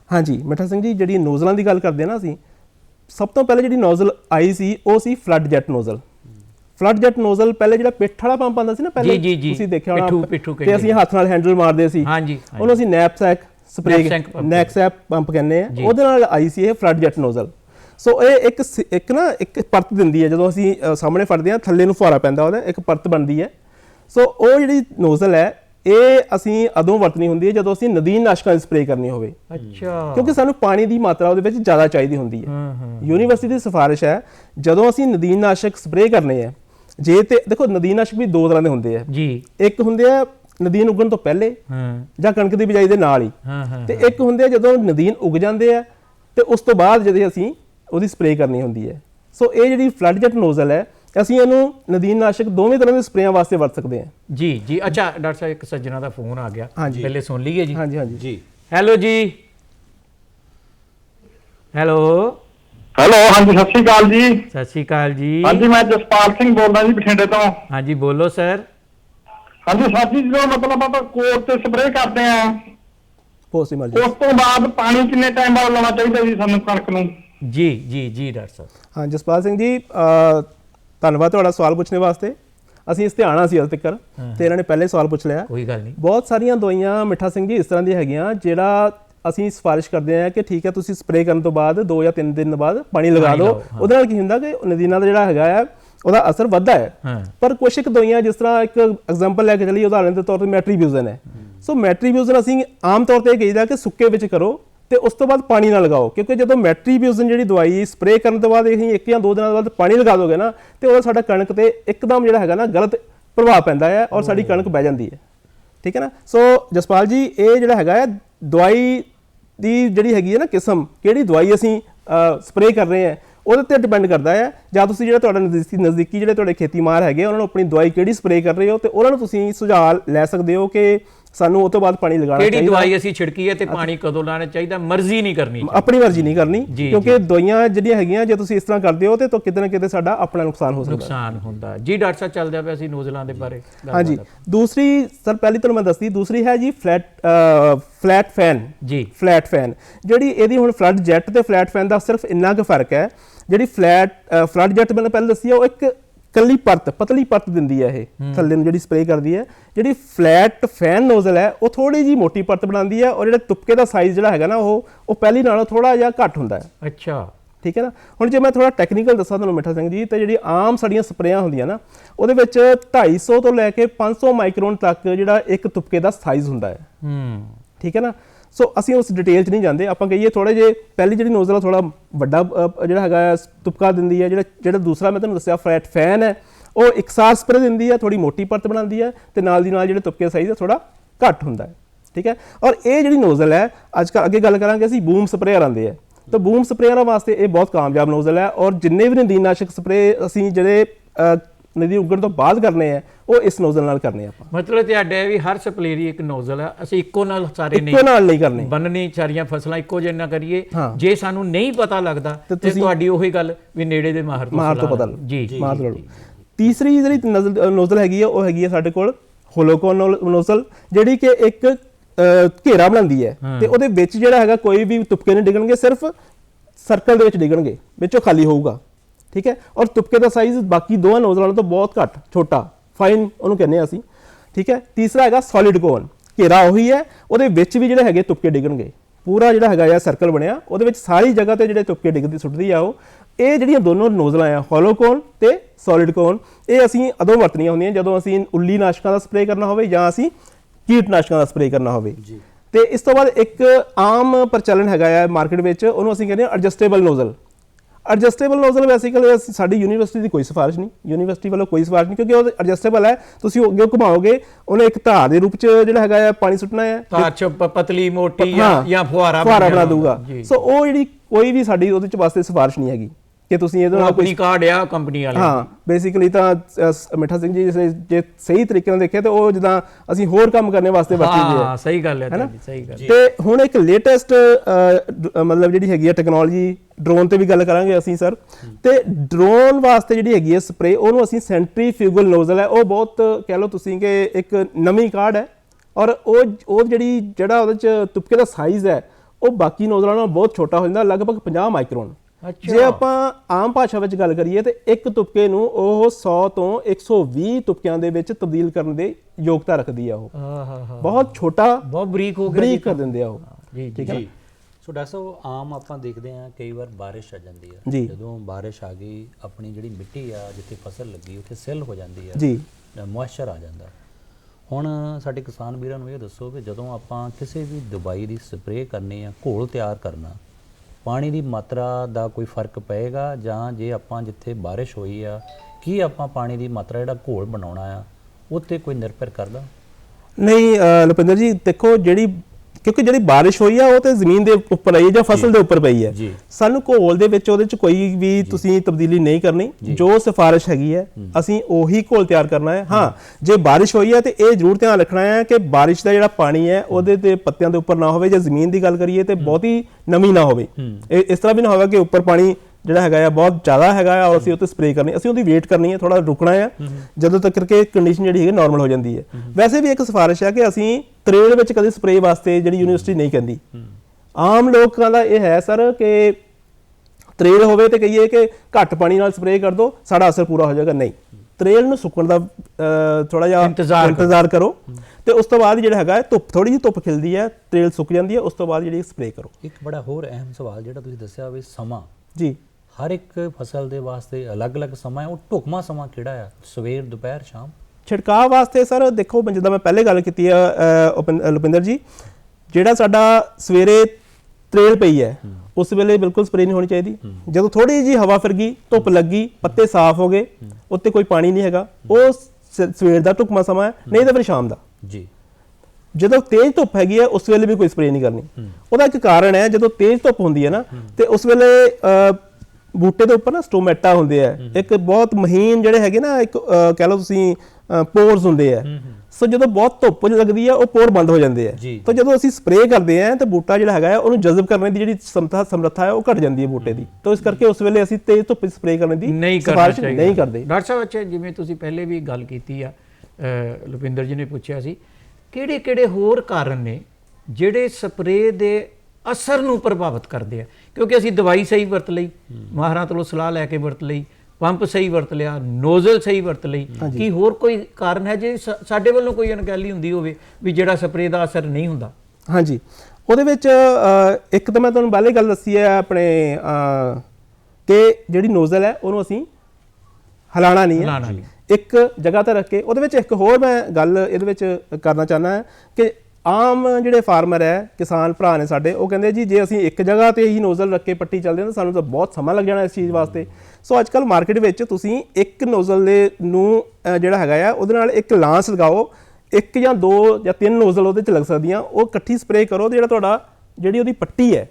ਹਾਂਜੀ ਮਿੱਠਾ ਸਿੰਘ ਜੀ ਜਿਹੜੀ ਨੋਜ਼ਲਾਂ ਦੀ ਗੱਲ ਕਰਦੇ ਆ ਨਾ ਅਸੀਂ ਸਭ ਤੋਂ ਪਹਿਲੇ ਜਿਹੜੀ ਨੋਜ਼ਲ ਆਈ ਸੀ ਉਹ ਸੀ flood jet nozzle flood jet nozzle ਪਹਿਲੇ ਜਿਹੜਾ ਪਿੱਠ ਵਾਲਾ ਪੰਪ ਆਉਂਦਾ ਸੀ ਨਾ ਪਹਿਲੇ। ਤੁਸੀਂ ਦੇਖਿਆ ਹੋਣਾ ਪਿੱਠੂ ਤੇ ਕਹਿੰਦੇ ਅਸੀਂ ਹੱਥ ਨਾਲ ਹੈਂਡਲ ਮਾਰਦੇ ਸੀ। ਹਾਂਜੀ ਉਹਨੂੰ ਅਸੀਂ knapsack spray Knapsack pump। Knapsack pump ਕਹਿੰਦੇ ਆ। ਉਹਦੇ ਨਾਲ ਆਈ ਸੀ ਇਹ ਫਲੱਡ ਜੈਟ ਨੋਜ਼ਲ ਸੋ ਇਹ ਇੱਕ ਇੱਕ ਨਾ ਇੱਕ ਪਰਤ ਦਿੰਦੀ ਹੈ। ਜਦੋਂ ਅਸੀਂ ਸਾਹਮਣੇ ਫੜਦੇ ਆ ਥੱਲੇ ਨੂੰ ਫੁਹਾਰਾ ਪੈਂਦਾ ਉਹਦਾ ਇੱਕ ਪਰਤ ਬਣਦੀ ਹੈ। ਸੋ ਉਹ ਜਿਹੜੀ ਨੋਜ਼ਲ ਹੈ ਇਹ ਅਸੀਂ ਅਦੋਂ ਵਰਤਣੀ ਹੁੰਦੀ ਹੈ ਜਦੋਂ ਅਸੀਂ ਨਦੀਨ ਨਾਸ਼ਕਾਂ ਦੀ ਸਪਰੇ ਕਰਨੀ ਹੋਵੇ। ਅੱਛਾ। ਕਿਉਂਕਿ ਸਾਨੂੰ ਪਾਣੀ ਦੀ ਮਾਤਰਾ ਉਹਦੇ ਵਿੱਚ ਜ਼ਿਆਦਾ ਚਾਹੀਦੀ ਹੁੰਦੀ ਹੈ। ਹਾਂ ਹਾਂ। ਯੂਨੀਵਰਸਿਟੀ ਦੀ ਸਿਫਾਰਿਸ਼ ਹੈ ਜਦੋਂ ਅਸੀਂ ਨਦੀਨ ਨਾਸ਼ਕ ਸਪਰੇ ਕਰਨੇ ਆ ਜੇ ਤੇ ਦੇਖੋ ਨਦੀਨ ਨਾਸ਼ਕ ਵੀ ਦੋ ਤਰ੍ਹਾਂ ਦੇ ਹੁੰਦੇ ਆ ਜੀ। ਇੱਕ ਹੁੰਦੇ ਆ ਨਦੀਨ ਉਗਣ ਤੋਂ ਪਹਿਲੇ ਹਾਂ। ਜਾਂ ਕਣਕ ਦੀ ਬਿਜਾਈ ਦੇ ਨਾਲ ਹੀ। ਹਾਂ ਹਾਂ ਤੇ ਇੱਕ ਹੁੰਦੇ ਆ ਜਦੋਂ ਨਦੀਨ ਉਗ ਜਾਂਦੇ ਆ ਤੇ ਉਸ ਤੋਂ ਬਾਅਦ ਜਦੋਂ ਅਸੀਂ ਉਹਦੀ ਸਪਰੇ ਕਰਨੀ ਹੁੰਦੀ ਹੈ। ਸੋ ਇਹ ਜਿਹੜੀ ਫਲੱਡ ਜੈਟ ਨੋਜ਼ਲ ਹੈ ਅਸੀਂ ਇਹਨੂੰ ਨਦੀਨ ਨਾਸ਼ਕ ਦੋਵੇਂ ਤਰ੍ਹਾਂ ਦੇ ਸਪਰੇਆਂ ਵਾਸਤੇ ਵਰਤ ਸਕਦੇ ਹਾਂ। ਜੀ ਜੀ। ਅੱਛਾ ਡਾਕਟਰ ਸਾਹਿਬ ਇੱਕ ਸੱਜਣਾ ਦਾ ਫੋਨ ਆ ਗਿਆ। ਪਹਿਲੇ ਸੁਣ ਲਈਏ ਜੀ। ਹਾਂਜੀ ਹਾਂਜੀ। ਜੀ। ਹੈਲੋ ਜੀ। ਹੈਲੋ। ਹੈਲੋ ਹਾਂਜੀ ਸਤਿ ਸ਼੍ਰੀ ਅਕਾਲ ਜੀ। ਸਤਿ ਸ਼੍ਰੀ ਅਕਾਲ ਜੀ। ਹਾਂਜੀ ਮੈਂ ਜਸਪਾਲ ਸਿੰਘ ਬੋਲਦਾ ਜੀ ਬਠਿੰਡੇ ਤੋਂ। ਹਾਂਜੀ ਬੋਲੋ ਸਰ। ਹਾਂਜੀ ਸਰ ਜੀ ਜਦੋਂ ਮਤਲਬ ਆਪਾਂ ਕੋਰ ਤੇ ਸਪਰੇਅ ਕਰਦੇ ਆ ਪੋਸਟ ਇਮਰਜੈਂਸੀ ਉਸ ਤੋਂ ਬਾਅਦ ਪਾਣੀ ਕਿੰਨੇ ਟਾਈਮ ਬਾਅਦ ਲਾਉਣਾ ਚਾਹੀਦਾ ਜੀ ਸਾਨੂੰ ਕਣਕ ਨੂੰ? ਜੀ ਜੀ ਜੀ ਡਾਕਟਰ ਸਾਹਿਬ। ਹਾਂ ਜਸਪਾਲ ਸਿੰਘ ਜੀ ਅ, ਧੰਨਵਾਦ ਤੁਹਾਡਾ ਸਵਾਲ ਪੁੱਛਣ ਵਾਸਤੇ। ਅਸੀਂ ਇਸ ਤੇ ਆਣਾ ਸੀ ਹਲ ਤੱਕ ਤੇ ਇਹਨਾਂ ਨੇ ਪਹਿਲੇ ਸਵਾਲ ਪੁੱਛ ਲਿਆ। ਕੋਈ ਗੱਲ ਨਹੀਂ। ਬਹੁਤ ਸਾਰੀਆਂ ਦਵਾਈਆਂ ਮਿੱਠਾ ਸਿੰਘ ਜੀ ਇਸ ਤਰ੍ਹਾਂ ਦੀਆਂ ਹੈਗੀਆਂ ਜਿਹੜਾ ਅਸੀਂ ਸਿਫਾਰਿਸ਼ ਕਰਦੇ ਹਾਂ ਕਿ ਠੀਕ ਹੈ ਤੁਸੀਂ ਸਪਰੇਅ ਕਰਨ ਤੋਂ ਬਾਅਦ 2 ਜਾਂ 3 ਦਿਨ ਬਾਅਦ ਪਾਣੀ ਲਗਾ ਪਾਣੀ ਲਾਓ। ਉਹਦੇ ਨਾਲ ਕੀ ਹੁੰਦਾ ਕਿ ਨਦੀਨਾਂ ਦਾ ਜਿਹੜਾ ਹੈਗਾ ਆ ਉਹਦਾ ਅਸਰ ਵੱਧਦਾ ਹੈ। ਹਾਂ। ਪਰ ਕੁਝ ਇੱਕ ਦਵਾਈਆਂ ਜਿਸ ਤਰ੍ਹਾਂ ਇੱਕ ਐਗਜ਼ਾਮਪਲ ਲੈ ਕੇ ਚੱਲੀਏ ਉਦਾਹਰਨ ਦੇ ਤੌਰ ਤੇ ਮੈਟਰੀਬਿਊਜ਼ਨ ਹੈ। ਸੋ ਮੈਟਰੀਬਿਊਜ਼ਨ ਅਸੀਂ ਆਮ ਤੌਰ ਤੇ ਇਹ ਕਹੀਦਾ ਕਿ ਸੁੱਕੇ ਵਿੱਚ ਕਰੋ ਤੇ ਉਸ ਤੋਂ ਬਾਅਦ ਪਾਣੀ ਨਾਲ ਲਗਾਓ, ਕਿਉਂਕਿ ਜਦੋਂ ਮੈਟਰੀਬਿਊਜ਼ਨ ਜਿਹੜੀ ਦਵਾਈ ਸਪਰੇਅ ਕਰਨ ਤੋਂ ਬਾਅਦ ਅਸੀਂ ਇੱਕ ਜਾਂ ਦੋ ਦਿਨਾਂ ਬਾਅਦ ਪਾਣੀ ਲਗਾ ਦੋਗੇ ਨਾ, ਤੇ ਉਹਦਾ ਸਾਡਾ ਕਣਕ ਤੇ ਇੱਕਦਮ ਜਿਹੜਾ ਹੈਗਾ ਨਾ ਗਲਤ ਪ੍ਰਭਾਵ ਪੈਂਦਾ ਹੈ ਔਰ ਸਾਡੀ ਕਣਕ ਬਹਿ ਜਾਂਦੀ ਹੈ। ਠੀਕ ਹੈ ਨਾ? ਸੋ ਜਸਪਾਲ ਜੀ, ਇਹ ਜਿਹੜਾ ਹੈਗਾ ਹੈ, ਦਵਾਈ ਦੀ ਜਿਹੜੀ ਹੈਗੀ ਹੈ ਨਾ ਕਿਸਮ, ਕਿਹੜੀ ਦਵਾਈ ਅਸੀਂ ਸਪਰੇਅ ਕਰ ਰਹੇ ਹਾਂ, ਉਹਦੇ ਤੇ ਡਿਪੈਂਡ ਕਰਦਾ ਹੈ। ਜਾਂ ਤੁਸੀਂ ਜਿਹੜਾ ਤੁਹਾਡਾ ਨਜ਼ਦੀਕੀ ਨਜ਼ਦੀਕੀ ਜਿਹੜੇ ਤੁਹਾਡੇ ਖੇਤੀਮਾਰ ਹੈਗੇ ਉਹਨਾਂ ਨੂੰ ਆਪਣੀ ਦਵਾਈ ਕਿਹੜੀ ਸਪਰੇਅ ਕਰ ਰਹੇ ਹੋ, ਤੇ ਉਹਨਾਂ ਨੂੰ ਤੁਸੀਂ ਸੁਝਾਅ ਲੈ ਸਕਦੇ ਹੋ ਕਿ ਸਾਨੂੰ ਉਹ ਤੋਂ ਬਾਅਦ ਪਾਣੀ ਲਗਾਉਣਾ ਕਿਹੜੀ ਚਾਹੀਦਾ। ਦਵਾਈ ਅਸੀਂ ਛਿੜਕੀ ਹੈ ਤੇ ਪਾਣੀ ਕਦੋਂ ਲਾਣਾ ਚਾਹੀਦਾ? ਮਰਜ਼ੀ ਨਹੀਂ ਕਰਨੀ। ਆਪਣੀ ਮਰਜ਼ੀ ਨਹੀਂ ਕਰਨੀ ਕਿਉਂਕਿ ਦਵਾਈਆਂ ਜਿਹੜੀਆਂ ਹੈਗੀਆਂ ਜੇ ਤੁਸੀਂ ਇਸ ਤਰ੍ਹਾਂ ਕਰਦੇ ਹੋ ਤੇ ਤਾਂ ਕਿਤੇ ਨਾ ਕਿਤੇ ਸਾਡਾ ਆਪਣਾ ਨੁਕਸਾਨ ਹੋ ਸਕਦਾ। ਨੁਕਸਾਨ ਹੁੰਦਾ। ਜੀ ਡਾਕਟਰ ਸਾਹਿਬ ਚੱਲਦਾ ਪਿਆ ਸੀ ਨੋਜ਼ਲਾਂ ਦੇ ਬਾਰੇ। ਹਾਂਜੀ। ਦੂਸਰੀ ਸਰ ਪਹਿਲੀ ਤੁਹਾਨੂੰ ਮੈਂ ਦੱਸਦੀ ਦੂਸਰੀ ਹੈ ਜੀ ਫਲੈਟ ਫਲੈਟ ਫੈਨ। ਜੀ। Flat fan. ਜਿਹੜੀ ਇਹਦੀ ਹੁਣ ਫਲੱਡ ਜੈਟ ਤੇ ਫਲੈਟ ਫੈਨ ਦਾ ਸਿਰਫ ਇੰਨਾ ਕੁ ਫ਼ਰਕ ਹੈ ਜਿਹੜੀ ਫਲੈਟ ਫਲੱਡ ਜੈਟ ਮੈਂ ਪਹਿਲਾਂ ਦੱਸੀ ਉਹ ਇੱਕ ਕੱਲੀ ਪਰਤ ਪਤਲੀ ਪਰਤ ਦਿੰਦੀ ਹੈ ਇਹ ਥੱਲੇ ਨੂੰ ਜਿਹੜੀ ਸਪਰੇਅ ਕਰਦੀ ਹੈ ਜਿਹੜੀ ਫਲੈਟ ਫੈਨ ਨੋਜ਼ਲ ਹੈ ਉਹ ਥੋੜੀ ਜੀ ਮੋਟੀ ਪਰਤ ਬਣਾਉਂਦੀ ਹੈ ਔਰ ਜਿਹੜਾ ਤੁਪਕੇ ਦਾ ਸਾਈਜ਼ ਜਿਹੜਾ ਹੈਗਾ ਨਾ ਉਹ ਉਹ ਪਹਿਲੀ ਨਾਲੋਂ ਥੋੜਾ ਜਿਹਾ ਘੱਟ ਹੁੰਦਾ ਹੈ। ਅੱਛਾ। ਠੀਕ ਹੈ ਨਾ? ਹੁਣ ਜੇ ਮੈਂ ਥੋੜਾ ਟੈਕਨੀਕਲ ਦੱਸਾਂ ਤੁਹਾਨੂੰ ਮਿੱਠਾ ਸਿੰਘ ਜੀ ਤੇ ਜਿਹੜੀ ਆਮ ਸਾਡੀਆਂ ਸਪਰੇਆਂ ਹੁੰਦੀਆਂ ਨਾ ਉਹਦੇ ਵਿੱਚ 250 ਤੋਂ ਲੈ ਕੇ 500 ਮਾਈਕਰੋਨ ਤੱਕ ਜਿਹੜਾ ਇੱਕ ਤੁਪਕੇ ਦਾ ਸਾਈਜ਼ ਹੁੰਦਾ ਹੈ। ਹੂੰ। ਠੀਕ ਹੈ ਨਾ? ਸੋ ਅਸੀਂ ਉਸ ਡਿਟੇਲ 'ਚ ਨਹੀਂ ਜਾਂਦੇ। ਆਪਾਂ ਕਹੀਏ ਥੋੜੇ ਜੇ ਪਹਿਲੀ ਜਿਹੜੀ ਨੋਜ਼ਲ ਆ ਥੋੜਾ ਵੱਡਾ ਜਿਹੜਾ ਹੈਗਾ ਤੁਪਕਾ ਦਿੰਦੀ ਹੈ, ਜਿਹੜਾ ਜਿਹੜਾ ਦੂਸਰਾ ਮੈਂ ਤੁਹਾਨੂੰ ਦੱਸਿਆ ਫਲੈਟ ਫੈਨ ਹੈ, ਉਹ ਇਕਸਾਰ ਸਪਰੇ ਦਿੰਦੀ ਹੈ ਥੋੜੀ ਮੋਟੀ ਪਰਤ ਬਣਾਉਂਦੀ ਹੈ ਤੇ ਨਾਲ ਦੀ ਨਾਲ ਜਿਹੜੇ ਤੁਪਕੇ ਸਾਈਜ਼ ਹੈ ਥੋੜਾ ਘੱਟ ਹੁੰਦਾ ਹੈ। ਠੀਕ ਹੈ? ਔਰ ਇਹ ਜਿਹੜੀ ਨੋਜ਼ਲ ਹੈ, ਅੱਜ ਕੱਲ੍ਹ ਅੱਗੇ ਗੱਲ ਕਰਾਂਗੇ ਅਸੀਂ ਬੂਮ ਸਪਰੇਅਰ ਆਉਂਦੇ ਆ ਤਾਂ ਬੂਮ ਸਪਰੇਅਰਾਂ ਵਾਸਤੇ ਇਹ ਬਹੁਤ ਕਾਮਯਾਬ ਨੋਜ਼ਲ ਹੈ ਔਰ ਜਿੰਨੇ ਵੀ ਨਦੀਨਾਸ਼ਕ ਸਪਰੇ ਅਸੀਂ ਜਿਹੜੇ ਨਦੀ ਉੱਗਣ ਤੋਂ ਬਾਅਦ ਕਰਨੇ ਆ ਉਹ ਇਸ ਨੋਜ਼ਲ ਨਾਲ ਕਰਨੇ ਆ ਆਪਾਂ। ਮਤਲਬ ਤੁਹਾਡਾ ਵੀ ਹਰ ਸਪਲੇਰੀ ਇੱਕ ਨੋਜ਼ਲ ਹੈ ਅਸੀਂ ਇੱਕੋ ਨਾਲ ਸਾਰੇ ਨਹੀਂ ਇੱਕੋ ਨਾਲ ਨਹੀਂ ਕਰਨੇ। ਬੰਨਣੀ ਸਾਰੀਆਂ ਫਸਲਾਂ ਇੱਕੋ ਜਿਹਾ ਨਾ ਕਰੀਏ। ਜੇ ਸਾਨੂੰ ਨਹੀਂ ਪਤਾ ਲੱਗਦਾ ਤੇ ਤੁਹਾਡੀ ਉਹੀ ਗੱਲ ਵੀ ਨੇੜੇ ਦੇ ਮਾਹਰ ਤੋਂ ਮਾਹਰ ਤੋਂ ਪਤਾ ਜੀ ਮਾਰ ਲਓ ਤੀਸਰੀ ਜਿਹੜੀ ਨਜ਼ਲ ਹੈਗੀ ਆ ਉਹ ਹੈਗੀ ਆ ਸਾਡੇ ਕੋਲ ਹੋਲੋਕੋਨ ਨੋਜ਼ਲ ਜਿਹੜੀ ਕਿ ਇੱਕ ਘੇਰਾ ਬਣਾਉਂਦੀ ਹੈ। ਤੇ ਉਹਦੇ ਵਿੱਚ ਜਿਹੜਾ ਹੈਗਾ ਕੋਈ ਵੀ ਤੁਪਕੇ ਨਹੀਂ ਡਿੱਗਣਗੇ ਸਿਰਫ ਸਰਕਲ ਦੇ ਵਿੱਚ ਡਿੱਗਣਗੇ ਵਿੱਚੋਂ ਖਾਲੀ ਹੋਊਗਾ। ਠੀਕ ਹੈ? ਔਰ ਤੁਪਕੇ ਦਾ ਸਾਈਜ਼ ਬਾਕੀ ਦੋਵਾਂ ਨੋਜ਼ਲਾਂ ਨਾਲੋਂ ਤਾਂ ਬਹੁਤ ਘੱਟ ਛੋਟਾ। ਫਾਈਨ ਉਹਨੂੰ ਕਹਿੰਦੇ ਆ ਅਸੀਂ। ਠੀਕ ਹੈ? ਤੀਸਰਾ ਹੈਗਾ ਸੋਲਿਡ ਕੋਨ ਘੇਰਾ ਉਹੀ ਹੈ ਉਹਦੇ ਵਿੱਚ ਵੀ ਜਿਹੜੇ ਹੈਗੇ ਤੁਪਕੇ ਡਿੱਗਣਗੇ। ਪੂਰਾ ਜਿਹੜਾ ਹੈਗਾ ਆ ਸਰਕਲ ਬਣਿਆ ਉਹਦੇ ਵਿੱਚ ਸਾਰੀ ਜਗ੍ਹਾ ਤੇ ਜਿਹੜੇ ਤੁਪਕੇ ਡਿੱਗਦੀ ਸੁੱਟਦੀ ਆ ਉਹ। ਇਹ ਜਿਹੜੀਆਂ ਦੋਨੋਂ ਨੋਜ਼ਲਾਂ ਆ ਹੋਲੋ ਕੋਨ ਤੇ ਸੋਲਿਡ ਕੋਨ ਇਹ ਅਸੀਂ ਅਦੋਂ ਵਰਤਣੀਆਂ ਹੁੰਦੀਆਂ ਜਦੋਂ ਅਸੀਂ ਉੱਲੀ ਨਾਸ਼ਕਾਂ ਦਾ ਸਪਰੇਅ ਕਰਨਾ ਹੋਵੇ ਜਾਂ ਅਸੀਂ ਕੀਟਨਾਸ਼ਕਾਂ ਦਾ ਸਪਰੇਅ ਕਰਨਾ ਹੋਵੇ। ਜੀ। ਤੇ ਇਸ ਤੋਂ ਬਾਅਦ ਇੱਕ ਆਮ ਪ੍ਰਚਲਨ ਹੈਗਾ ਆ ਮਾਰਕੀਟ ਵਿੱਚ ਉਹਨੂੰ ਅਸੀਂ ਕਹਿੰਦੇ ਆ adjustable nozzle adjustable nozzle basically university university ਦੀ ਕੋਈ ਸਿਫਾਰਿਸ਼ ਨਹੀਂ ਯੂਨੀਵਰਸਿਟੀ ਵੱਲੋਂ ਕੋਈ ਸਿਫਾਰਿਸ਼ ਨਹੀਂ ਕਿਉਂਕਿ ਉਹ ਐਡਜਸਟੇਬਲ ਹੈ ਤੁਸੀਂ ਉਹ ਅੱਗੇ ਘੁਮਾਓਗੇ ਉਹਨੇ ਇੱਕ ਧਾਰ ਦੇ ਰੂਪ ਚ ਜਿਹੜਾ ਹੈਗਾ ਆ ਪਾਣੀ ਸੁੱਟਣਾ ਹੈ ਤਾਂ ਚ ਪਤਲੀ ਮੋਟੀ ਜਾਂ ਹਾਂ, ਫੁਹਾਰਾ ਬਣਾ। ਦੂਗਾ ਸੋ ਉਹ ਜਿਹੜੀ ਕੋਈ ਵੀ ਸਾਡੀ ਉਹਦੇ ਚ ਵਾਸਤੇ ਸਿਫਾਰਿਸ਼ ਨਹੀਂ ਹੈਗੀ। ਕਿ ਤੁਸੀਂ ਇਹਦੇ ਨਾਲ ਕੋਈ ਕਾਰਡ ਆ ਕੰਪਨੀ ਵਾਲੇ ਹਾਂ ਬੇਸਿਕਲੀ ਤਾਂ ਮਿੱਠਾ ਸਿੰਘ ਜੀ ਜੇ ਸਹੀ ਤਰੀਕੇ ਨਾਲ ਦੇਖਿਆ ਤਾਂ ਉਹ ਜਿੱਦਾਂ ਅਸੀਂ ਹੋਰ ਕੰਮ ਕਰਨੇ ਵਾਸਤੇ ਵਰਤੀ ਹੈ ਹਾਂ ਸਹੀ ਗੱਲ ਹੈ? ਤੁਹਾਡੀ ਸਹੀ ਗੱਲ ਤੇ ਹੁਣ ਇੱਕ ਲੇਟੈਸਟ ਮਤਲਬ ਜਿਹੜੀ ਹੈਗੀ ਹੈ ਟੈਕਨੋਲੋਜੀ ਡਰੋਨ ਤੇ ਵੀ ਗੱਲ ਕਰਾਂਗੇ ਅਸੀਂ ਸਰ ਤੇ ਡਰੋਨ ਵਾਸਤੇ ਜਿਹੜੀ ਹੈਗੀ ਹੈ ਸਪਰੇ ਉਹਨੂੰ ਅਸੀਂ ਸੈਂਟਰੀਫਿਊਗਲ ਨੋਜ਼ਲ ਹੈ। ਉਹ ਬਹੁਤ ਕਹਿ ਲਓ ਤੁਸੀਂ ਕਿ ਇੱਕ ਨਵੀਂ ਕਾਰਡ ਹੈ। ਔਰ ਉਹ ਉਹ ਜਿਹੜੀ ਜਿਹੜਾ ਉਹਦੇ ਚ ਤੁਪਕੇ ਦਾ ਸਾਈਜ਼ ਹੈ ਉਹ ਬਾਕੀ ਨੋਜ਼ਲਾਂ ਨਾਲੋਂ ਬਹੁਤ ਛੋਟਾ ਹੋ ਜਾਂਦਾ ਲਗਭਗ 50 ਮਾਈਕਰੋਨ। ਜੇ ਆਪਾਂ ਆਮ ਭਾਸ਼ਾ ਵਿੱਚ ਗੱਲ ਕਰੀਏ ਤੇ ਇੱਕ ਤੁਪਕੇ ਨੂੰ ਉਹ 100 ਤੋਂ 120 ਤੁਪਕਿਆਂ ਦੇ ਵਿੱਚ ਤਬਦੀਲ ਕਰਨ ਦੇ ਯੋਗਤਾ ਰੱਖਦੀ ਆ ਉਹ। ਹਾਂ ਹਾਂ ਹਾਂ ਬਹੁਤ ਛੋਟਾ ਬਹੁਤ ਬਰੀਕ ਹੋ ਗਿਆ ਬਰੀਕ ਕਰ ਦਿੰਦੇ ਆ ਉਹ। ਜੀ ਜੀ ਜੀ। ਸੋ ਸਾਹਿਬ ਆਮ ਆਪਾਂ ਦੇਖਦੇ ਹਾਂ ਕਈ ਵਾਰ ਬਾਰਿਸ਼ ਆ ਜਾਂਦੀ ਹੈ ਜੀ। ਜਦੋਂ ਬਾਰਿਸ਼ ਆ ਗਈ ਆਪਣੀ ਜਿਹੜੀ ਮਿੱਟੀ ਆ ਜਿੱਥੇ ਫਸਲ ਲੱਗੀ ਉੱਥੇ ਸਿੱਲ ਹੋ ਜਾਂਦੀ ਹੈ ਜੀ ਮੋਇਸਚਰ ਆ ਜਾਂਦਾ। ਹੁਣ ਸਾਡੇ ਕਿਸਾਨ ਵੀਰਾਂ ਨੂੰ ਇਹ ਦੱਸੋ ਕਿ ਜਦੋਂ ਆਪਾਂ ਕਿਸੇ ਵੀ ਦਵਾਈ ਦੀ ਸਪਰੇਅ ਕਰਨੀ ਆ ਘੋਲ ਤਿਆਰ ਕਰਨਾ ਪਾਣੀ ਦੀ ਮਾਤਰਾ ਦਾ ਕੋਈ ਫ਼ਰਕ ਪਏਗਾ ਜਾਂ ਜੇ ਆਪਾਂ ਜਿੱਥੇ ਬਾਰਿਸ਼ ਹੋਈ ਆ ਕੀ ਆਪਾਂ ਪਾਣੀ ਦੀ ਮਾਤਰਾ ਜਿਹੜਾ ਘੋਲ ਬਣਾਉਣਾ ਆ ਉੱਤੇ ਕੋਈ ਨਿਰਭਰ ਕਰਦਾ? ਨਹੀਂ ਅ, ਲੁਪਿੰਦਰ ਜੀ ਦੇਖੋ ਜਿਹੜੀ ਕਿਉਂਕਿ ਜਿਹੜੀ ਬਾਰਿਸ਼ ਹੋਈ ਆ ਉਹ ਤੇ ਜ਼ਮੀਨ ਦੇ ਉੱਪਰ ਆਈ ਹੈ ਜਾਂ ਫਸਲ ਦੇ ਉੱਪਰ ਪਈ ਹੈ। ਸਾਨੂੰ ਘੋਲ ਦੇ ਵਿੱਚ ਉਹਦੇ ਚ ਕੋਈ ਵੀ ਤੁਸੀਂ ਤਬਦੀਲੀ ਨਹੀਂ ਕਰਨੀ। ਜੋ। ਸਿਫਾਰਿਸ਼ ਹੈਗੀ ਹੈ ਅਸੀਂ ਉਹੀ ਘੋਲ ਤਿਆਰ ਕਰਨਾ ਹੈ। ਹਾਂ ਜੇ ਬਾਰਿਸ਼ ਹੋਈ ਹੈ ਤੇ ਇਹ ਜ਼ਰੂਰ ਧਿਆਨ ਰੱਖਣਾ ਹੈ ਕਿ ਬਾਰਿਸ਼ ਦਾ ਜਿਹੜਾ ਪਾਣੀ ਹੈ ਉਹਦੇ ਤੇ ਪੱਤਿਆਂ ਦੇ ਉੱਪਰ ਨਾ ਹੋਵੇ ਜੇ ਜ਼ਮੀਨ ਦੀ ਗੱਲ ਕਰੀਏ ਤੇ ਬਹੁਤੀ ਨਮੀ ਨਾ ਹੋਵੇ। ਇਸ ਤਰ੍ਹਾਂ ਵੀ ਨਾ ਹੋਵੇ ਕਿ ਉੱਪਰ ਪਾਣੀ ਜਿਹੜਾ ਹੈਗਾ ਆ ਬਹੁਤ ਜ਼ਿਆਦਾ ਹੈਗਾ ਆ ਔਰ ਅਸੀਂ ਉੱਤੇ ਸਪਰੇਅ ਕਰਨੀ ਅਸੀਂ ਉਹਦੀ ਵੇਟ ਕਰਨੀ ਹੈ ਥੋੜਾ ਰੁਕਣਾ ਹੈ ਜਦੋਂ ਤੱਕ ਕਿ ਕੰਡੀਸ਼ਨ ਜਿਹੜੀ ਹੈ ਨਾਰਮਲ ਹੋ ਜਾਂਦੀ ਹੈ ਵੈਸੇ ਵੀ ਇੱਕ ਸਿਫਾਰਿਸ਼ ਹੈ ਕਿ ਅਸੀਂ ਤਰੇਲ ਵਿੱਚ ਕਦੇ ਸਪਰੇਅ ਵਾਸਤੇ ਜਿਹੜੀ ਯੂਨੀਵਰਸਿਟੀ ਨਹੀਂ ਕਹਿੰਦੀ। ਆਮ ਲੋਕਾਂ ਦਾ ਇਹ ਹੈ ਸਰ ਕਿ ਤਰੇਲ ਹੋਵੇ ਤੇ ਕਹੀਏ ਕਿ ਘੱਟ ਪਾਣੀ ਨਾਲ ਸਪਰੇਅ ਕਰ ਦਿਓ ਸਾਡਾ ਅਸਰ ਪੂਰਾ ਹੋ ਜਾਏਗਾ ਨਹੀਂ। ਤਰੇਲ ਨੂੰ ਸੁੱਕਣ ਦਾ ਥੋੜਾ ਜਿਹਾ ਇੰਤਜ਼ਾਰ ਕਰੋ। ਇੰਤਜ਼ਾਰ ਕਰੋ। ਤੇ ਉਸ ਤੋਂ ਬਾਅਦ ਜਿਹੜਾ ਹੈਗਾ ਧੁੱਪ ਥੋੜੀ ਜਿਹੀ ਧੁੱਪ ਖਿਲਦੀ ਹੈ ਤਰੇਲ ਸੁੱਕ ਜਾਂਦੀ ਹੈ ਉਸ ਤੋਂ ਬਾਅਦ ਜਿਹੜੀ ਸਪਰੇਅ ਕਰੋ। ਇੱਕ ਬੜਾ ਹੋਰ ਅਹਿਮ ਸਵਾਲ ਜਿਹੜਾ ਤੁਸੀਂ ਦੱਸਿਆ ਵੀ ਸਮਾਂ। ਜੀ। ਹਰ ਇੱਕ ਫਸਲ ਦੇ ਵਾਸਤੇ ਅਲੱਗ-ਅਲੱਗ ਸਮਾਂ ਹੈ ਉਹ ਢੁਕਮਾ ਸਮਾਂ ਕਿਹੜਾ ਆ? ਸਵੇਰ ਦੁਪਹਿਰ ਸ਼ਾਮ? ਛਿੜਕਾਅ ਵਾਸਤੇ ਸਰ ਦੇਖੋ ਜਿੱਦਾਂ ਮੈਂ ਪਹਿਲੇ ਗੱਲ ਕੀਤੀ ਆ ਲੁਪਿੰਦਰ ਜੀ ਜਿਹੜਾ ਸਾਡਾ ਸਵੇਰੇ ਤਰੇਲ ਪਈ ਹੈ ਉਸ ਵੇਲੇ ਬਿਲਕੁਲ ਸਪਰੇਅ ਨਹੀਂ ਹੋਣੀ ਚਾਹੀਦੀ। ਜਦੋਂ ਥੋੜੀ ਜੀ ਹਵਾ ਫਿਰ ਗਈ ਧੁੱਪ ਲੱਗੀ ਪੱਤੇ ਸਾਫ਼ ਹੋ ਗਏ ਉੱਤੇ ਕੋਈ ਪਾਣੀ ਨਹੀਂ ਹੈਗਾ ਉਹ ਸਵੇਰ ਦਾ ਢੁਕਮਾ ਸਮਾਂ ਹੈ ਨਹੀਂ ਤਾਂ ਫਿਰ ਸ਼ਾਮ ਦਾ। ਜੀ। ਜਦੋਂ ਤੇਜ਼ ਧੁੱਪ ਹੈਗੀ ਹੈ ਉਸ ਵੇਲੇ ਵੀ ਕੋਈ ਸਪਰੇਅ ਨਹੀਂ ਕਰਨੀ। ਉਹਦਾ ਇੱਕ ਕਾਰਨ ਹੈ ਜਦੋਂ ਤੇਜ਼ ਧੁੱਪ ਹੁੰਦੀ ਹੈ ਨਾ ਤੇ ਉਸ ਵੇਲੇ ਬੂਟੇ ਦੇ ਉੱਪਰ ਨਾ ਸਟੋਮੈਟਾ ਹੁੰਦੇ ਆ। ਇੱਕ ਬਹੁਤ ਮਹੀਨ ਜਿਹੜੇ ਹੈਗੇ ਨਾ ਇੱਕ ਕਹਿ ਲਓ ਤੁਸੀਂ ਪੋਰਸ ਹੁੰਦੇ ਆ। ਸੋ ਜਦੋਂ ਬਹੁਤ ਧੁੱਪ ਲੱਗਦੀ ਹੈ ਉਹ ਪੋਰ ਬੰਦ ਹੋ ਜਾਂਦੇ ਆ। ਤਾਂ ਜਦੋਂ ਅਸੀਂ ਸਪਰੇਅ ਕਰਦੇ ਆ ਤਾਂ ਬੂਟਾ ਜਿਹੜਾ ਹੈਗਾ ਉਹਨੂੰ ਜਜ਼ਬ ਕਰਨ ਦੀ ਜਿਹੜੀ ਸਮਰੱਥਾ ਸਮਰੱਥਾ ਹੈ ਉਹ ਘਟ ਜਾਂਦੀ ਹੈ ਬੂਟੇ ਦੀ। ਤਾਂ ਇਸ ਕਰਕੇ ਉਸ ਵੇਲੇ ਅਸੀਂ ਤੇਜ਼ ਧੁੱਪ ਸਪਰੇਅ ਕਰਨ ਦੀ ਸਿਫਾਰਿਸ਼ ਨਹੀਂ ਕਰਦੇ। ਡਾਕਟਰ ਸਾਹਿਬ ਅੱਛਾ ਜਿਵੇਂ ਤੁਸੀਂ ਪਹਿਲੇ ਵੀ ਗੱਲ ਕੀਤੀ ਆ ਲੁਪਿੰਦਰ ਜੀ ਨੇ ਪੁੱਛਿਆ ਸੀ ਕਿਹੜੇ ਕਿਹੜੇ ਹੋਰ ਕਾਰਨ ਨੇ ਜਿਹੜੇ ਸਪਰੇਅ ਦੇ ਅਸਰ ਨੂੰ ਪ੍ਰਭਾਵਿਤ ਕਰਦੇ ਆ? ਕਿਉਂਕਿ ਅਸੀਂ ਦਵਾਈ ਸਹੀ ਵਰਤ ਲਈ ਮਾਹਰਾਂ ਤੋਂ ਸਲਾਹ ਲੈ ਕੇ ਵਰਤ ਲਈ ਪੰਪ ਸਹੀ ਵਰਤ ਲਿਆ ਨੋਜ਼ਲ ਸਹੀ ਵਰਤ ਲਈ। ਕੀ ਹੋਰ ਕੋਈ ਕਾਰਨ ਹੈ ਜੇ ਸਾਡੇ ਵੱਲੋਂ ਕੋਈ ਅਣਗਹਿਲੀ ਹੁੰਦੀ ਹੋਵੇ ਵੀ ਜਿਹੜਾ ਸਪਰੇਅ ਦਾ ਅਸਰ ਨਹੀਂ ਹੁੰਦਾ? ਹਾਂਜੀ। ਉਹਦੇ ਵਿੱਚ ਇੱਕ ਤਾਂ ਮੈਂ ਤੁਹਾਨੂੰ ਪਹਿਲੇ ਗੱਲ ਦੱਸੀ ਹੈ ਆਪਣੇ ਕਿ ਜਿਹੜੀ ਨੋਜ਼ਲ ਹੈ ਉਹਨੂੰ ਅਸੀਂ ਹਿਲਾਣਾ ਨਹੀਂ ਹੈ। ਇੱਕ ਜਗ੍ਹਾ ਤੇ ਰੱਖ ਕੇ ਉਹਦੇ ਵਿੱਚ ਇੱਕ ਹੋਰ ਮੈਂ ਗੱਲ ਇਹਦੇ ਵਿੱਚ ਕਰਨਾ ਚਾਹਨਾ ਹੈ ਕਿ ਆਮ ਜਿਹੜੇ ਫਾਰਮਰ ਹੈ ਕਿਸਾਨ ਭਰਾ ਨੇ ਸਾਡੇ ਉਹ ਕਹਿੰਦੇ ਜੀ ਜੇ ਅਸੀਂ ਇੱਕ ਜਗ੍ਹਾ ਤੇ ਹੀ ਨੋਜ਼ਲ ਰੱਖ ਕੇ ਪੱਟੀ ਚੱਲਦੇ ਹਾਂ ਤਾਂ ਸਾਨੂੰ ਤਾਂ ਬਹੁਤ ਸਮਾਂ ਲੱਗ ਜਾਣਾ ਇਸ ਚੀਜ਼ ਵਾਸਤੇ। ਸੋ ਅੱਜਕੱਲ ਮਾਰਕੀਟ ਵਿੱਚ ਤੁਸੀਂ ਇੱਕ ਨੋਜ਼ਲ ਦੇ ਨੂੰ ਜਿਹੜਾ ਹੈਗਾ ਆ ਉਹਦੇ ਨਾਲ ਇੱਕ ਲਾਂਸ ਲਗਾਓ ਇੱਕ ਜਾਂ ਦੋ ਜਾਂ ਤਿੰਨ ਨੋਜ਼ਲ ਉਹਦੇ ਚ ਲੱਗ ਸਕਦੀਆਂ ਉਹ ਇਕੱਠੀ ਸਪਰੇਅ ਕਰੋ ਤੇ ਜਿਹੜਾ ਤੁਹਾਡਾ ਜਿਹੜੀ ਉਹਦੀ ਪੱਟੀ ਹੈ